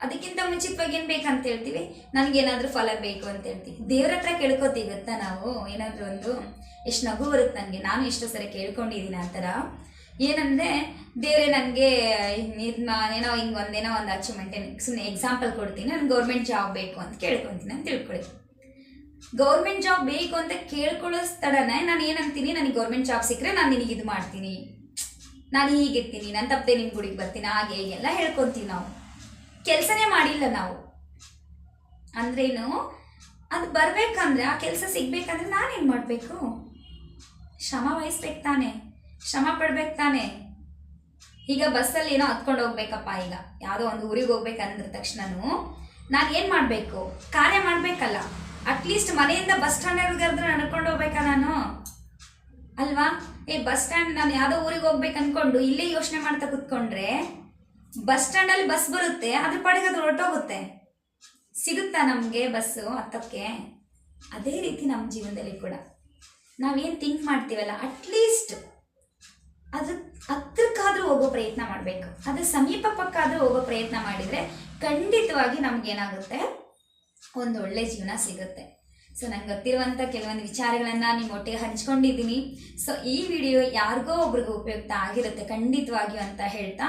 ಅದಕ್ಕಿಂತ ಮುಂಚಿತವಾಗಿ ಏನ್ ಬೇಕಂತ ಹೇಳ್ತೀವಿ? ನನಗೇನಾದರೂ ಫಲ ಬೇಕು ಅಂತ ಹೇಳ್ತೀವಿ. ದೇವ್ರ ಹತ್ರ ಕೇಳ್ಕೊತೀವಿ ಗೊತ್ತಾ ನಾವು? ಏನಾದರೂ ಒಂದು ಎಷ್ಟು ನಗು ಬರುತ್ತೆ ನನಗೆ. ನಾನು ಎಷ್ಟೋ ಸರಿ ಕೇಳ್ಕೊಂಡಿದ್ದೀನಿ ಆ ಥರ. ಏನಂದ್ರೆ, ದೇವ್ರೆ ನನಗೆ ಏನೋ ಹಿಂಗೆ ಒಂದೇನೋ ಒಂದು ಅಚೀವ್ಮೆಂಟ್ ಸುಮ್ಮನೆ ಎಕ್ಸಾಂಪಲ್ ಕೊಡ್ತೀನಿ. ನಾನು ಗೌರ್ಮೆಂಟ್ ಜಾಬ್ ಬೇಕು ಅಂತ ಕೇಳ್ಕೊತೀನಿ ಅಂತ ತಿಳ್ಕೊಳ್ಳಿ. ಗೌರ್ಮೆಂಟ್ ಜಾಬ್ ಬೇಕು ಅಂತ ಕೇಳ್ಕೊಳ್ಳೋ ಸ್ಥಳನೇ ನಾನು ಏನಂತೀನಿ ನನಗೆ ಗೌರ್ಮೆಂಟ್ ಜಾಬ್ ಸಿಕ್ಕರೆ ನಾನು ನಿನಗೆ ಇದು ಮಾಡ್ತೀನಿ. ನಾನು ಹೀಗಿರ್ತೀನಿ ನಾನು ತಪ್ಪದೆ ನಿಮ್ಮ ಗುಡಿಗೆ ಬರ್ತೀನಿ. ಹಾಗೆ ಹೀಗೆಲ್ಲ ಹೇಳ್ಕೊತೀವಿ ನಾವು. ಕೆಲಸನೇ ಮಾಡಿಲ್ಲ ನಾವು. ಅಂದ್ರೇನು? ಅದು ಬರಬೇಕಂದ್ರೆ ಆ ಕೆಲಸ ಸಿಗ್ಬೇಕಂದ್ರೆ ನಾನೇನು ಮಾಡಬೇಕು? ಶ್ರಮ ವಹಿಸ್ಬೇಕು ತಾನೆ. ಶ್ರಮ ಪಡ್ಬೇಕು ತಾನೆ. ಈಗ ಬಸ್ಸಲ್ಲಿ ಏನೋ ಹತ್ಕೊಂಡು ಹೋಗ್ಬೇಕಪ್ಪ ಈಗ. ಯಾವುದೋ ಒಂದು ಊರಿಗೆ ಹೋಗ್ಬೇಕಂದ್ರ ತಕ್ಷಣನು ನಾನು ಏನು ಮಾಡಬೇಕು? ಕಾರ್ಯ ಮಾಡಬೇಕಲ್ಲ. ಅಟ್ಲೀಸ್ಟ್ ಮನೆಯಿಂದ ಬಸ್ ಸ್ಟ್ಯಾಂಡ್ವರೆಗಾದ್ರೂ ನಡ್ಕೊಂಡು ಹೋಗ್ಬೇಕಾ ನಾನು? ಅಲ್ವಾ? ಏ, ಬಸ್ ಸ್ಟ್ಯಾಂಡ್ ನಾನು ಯಾವುದೋ ಊರಿಗೆ ಹೋಗ್ಬೇಕು ಅನ್ಕೊಂಡು ಇಲ್ಲೇ ಯೋಚನೆ ಮಾಡ್ತಾ ಕುತ್ಕೊಂಡ್ರೆ ಬಸ್ ಸ್ಟ್ಯಾಂಡಲ್ಲಿ ಬಸ್ ಬರುತ್ತೆ ಅದ್ರ ಪಾಡಿಗೆ ಅದು ಹೊರಟೋಗುತ್ತೆ. ಸಿಗುತ್ತಾ ನಮಗೆ ಬಸ್ಸು ಹತ್ತಕ್ಕೆ? ಅದೇ ರೀತಿ ನಮ್ಮ ಜೀವನದಲ್ಲಿ ಕೂಡ. ನಾವೇನು ಥಿಂಕ್ ಮಾಡ್ತೀವಲ್ಲ ಅಟ್ಲೀಸ್ಟ್ ಅದ್ರ ಹತ್ರಕ್ಕಾದ್ರೂ ಹೋಗೋ ಪ್ರಯತ್ನ ಮಾಡಬೇಕು. ಅದ್ರ ಸಮೀಪ ಪಕ್ಕಾದ್ರೂ ಹೋಗೋ ಪ್ರಯತ್ನ ಮಾಡಿದರೆ ಖಂಡಿತವಾಗಿ ನಮಗೇನಾಗುತ್ತೆ? ಒಂದು ಒಳ್ಳೆ ಜೀವನ ಸಿಗುತ್ತೆ. ಸೊ ನಂಗೆ ಗೊತ್ತಿರುವಂಥ ಕೆಲವೊಂದು ವಿಚಾರಗಳನ್ನು ನಿಮ್ಮ ಒಟ್ಟಿಗೆ ಹಂಚ್ಕೊಂಡಿದ್ದೀನಿ. ಸೊ ಈ ವಿಡಿಯೋ ಯಾರಿಗೋ ಒಬ್ರಿಗೂ ಉಪಯುಕ್ತ ಆಗಿರುತ್ತೆ ಖಂಡಿತವಾಗಿಯೂ ಅಂತ ಹೇಳ್ತಾ.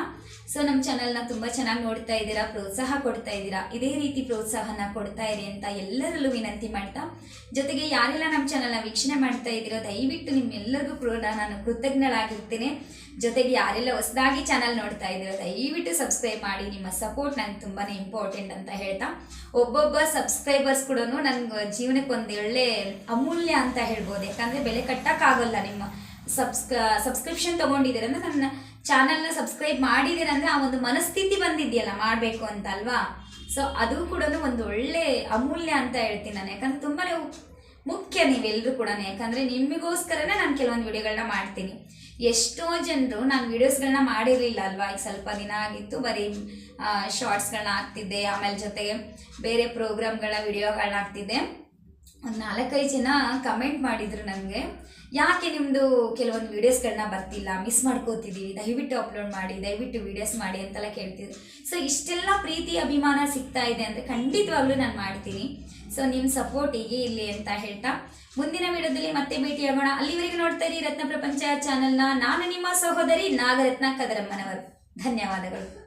ಸೊ ನಮ್ಮ ಚಾನಲ್ನ ತುಂಬ ಚೆನ್ನಾಗಿ ನೋಡ್ತಾ ಇದ್ದೀರಾ, ಪ್ರೋತ್ಸಾಹ ಕೊಡ್ತಾ ಇದ್ದೀರಾ, ಇದೇ ರೀತಿ ಪ್ರೋತ್ಸಾಹನ ಕೊಡ್ತಾ ಇರಿ ಅಂತ ಎಲ್ಲರಲ್ಲೂ ವಿನಂತಿ ಮಾಡ್ತಾ. ಜೊತೆಗೆ ಯಾರೆಲ್ಲ ನಮ್ಮ ಚಾನಲ್ನ ವೀಕ್ಷಣೆ ಮಾಡ್ತಾ ಇದ್ದೀರೋ, ದಯವಿಟ್ಟು ನಿಮ್ಮೆಲ್ಲರಿಗೂ ಕೂಡ ನಾನು ಕೃತಜ್ಞಳಾಗಿರ್ತೇನೆ ಜೊತೆಗೆ ಯಾರೆಲ್ಲ ಹೊಸದಾಗಿ ಚಾನಲ್ ನೋಡ್ತಾ ಇದ್ದೀರೋ ದಯವಿಟ್ಟು ಸಬ್ಸ್ಕ್ರೈಬ್ ಮಾಡಿ. ನಿಮ್ಮ ಸಪೋರ್ಟ್ ನನಗೆ ತುಂಬಾ ಇಂಪಾರ್ಟೆಂಟ್ ಅಂತ ಹೇಳ್ತಾ. ಒಬ್ಬೊಬ್ಬ ಸಬ್ಸ್ಕ್ರೈಬರ್ಸ್ ಕೂಡ ನನಗೆ ಜೀವನಕ್ಕೆ ಒಂದು ಒಳ್ಳೆ ಅಮೂಲ್ಯ ಅಂತ ಹೇಳ್ಬೋದು. ಯಾಕಂದರೆ ಬೆಲೆ ಕಟ್ಟಕ್ಕಾಗಲ್ಲ ನಿಮ್ಮ ಸಬ್ಸ್ಕ ಸಬ್ಸ್ಕ್ರಿಪ್ಷನ್ ತೊಗೊಂಡಿದ್ದೀರ ಅಂದರೆ ನನ್ನ ಚಾನಲ್ನ ಸಬ್ಸ್ಕ್ರೈಬ್ ಮಾಡಿದ್ದೀರ ಅಂದರೆ ಆ ಒಂದು ಮನಸ್ಥಿತಿ ಬಂದಿದೆಯಲ್ಲ, ಮಾಡಬೇಕು ಅಂತ ಅಲ್ವಾ? ಸೊ ಅದು ಕೂಡ ಒಂದು ಒಳ್ಳೆ ಅಮೂಲ್ಯ ಅಂತ ಹೇಳ್ತೀನಿ ನಾನು. ಯಾಕಂದ್ರೆ ತುಂಬಾ ಮುಖ್ಯ ನೀವೆಲ್ಲರೂ ಕೂಡ ಯಾಕಂದರೆ ನಿಮಗೋಸ್ಕರನೇ ನಾನು ಕೆಲವೊಂದು ವಿಡಿಯೋಗಳನ್ನ ಮಾಡ್ತೀನಿ. ಎಷ್ಟೋ ಜನರು ನಾನು ವೀಡಿಯೋಸ್ಗಳನ್ನ ಮಾಡಿರಲಿಲ್ಲ ಅಲ್ವಾ? ಈಗ ಸ್ವಲ್ಪ ದಿನ ಆಗಿತ್ತು, ಬರೀ ಶಾರ್ಟ್ಸ್ಗಳನ್ನ ಹಾಕ್ತಿದ್ದೆ, ಆಮೇಲೆ ಜೊತೆಗೆ ಬೇರೆ ಪ್ರೋಗ್ರಾಮ್ಗಳ ವಿಡಿಯೋಗಳನ್ನ ಹಾಕ್ತಿದ್ದೆ. ಒಂದು ನಾಲ್ಕೈದು ಜನ ಕಮೆಂಟ್ ಮಾಡಿದರು ನನಗೆ ಯಾಕೆ ನಿಮ್ಮದು ಕೆಲವೊಂದು ವೀಡಿಯೋಸ್ಗಳನ್ನ ಬರ್ತಿಲ್ಲ? ಮಿಸ್ ಮಾಡ್ಕೋತಿದ್ದೀವಿ ದಯವಿಟ್ಟು ಅಪ್ಲೋಡ್ ಮಾಡಿ, ದಯವಿಟ್ಟು ವೀಡಿಯೋಸ್ ಮಾಡಿ ಅಂತೆಲ್ಲ ಕೇಳ್ತಿದ್ರು. ಸೊ ಇಷ್ಟೆಲ್ಲ ಪ್ರೀತಿ, ಅಭಿಮಾನ ಸಿಗ್ತಾ ಇದೆ ಅಂದರೆ ಖಂಡಿತವಾಗ್ಲೂ ನಾನು ಮಾಡ್ತೀನಿ. ಸೊ ನಿಮ್ಮ ಸಪೋರ್ಟ್ ಹೀಗೆ ಇರಲಿ ಅಂತ ಹೇಳ್ತಾ ಮುಂದಿನ ವಿಡಿಯೋದಲ್ಲಿ ಮತ್ತೆ ಭೇಟಿಯಾಗೋಣ ಅಲ್ಲಿವರೆಗೂ ನೋಡ್ತಾ ಇರಿ ರತ್ನ ಪ್ರಪಂಚ ಚಾನೆಲ್ನ ನಾನು ನಿಮ್ಮ ಸಹೋದರಿ ನಾಗರತ್ನ ಕದರಮ್ಮನವರು ಧನ್ಯವಾದಗಳು.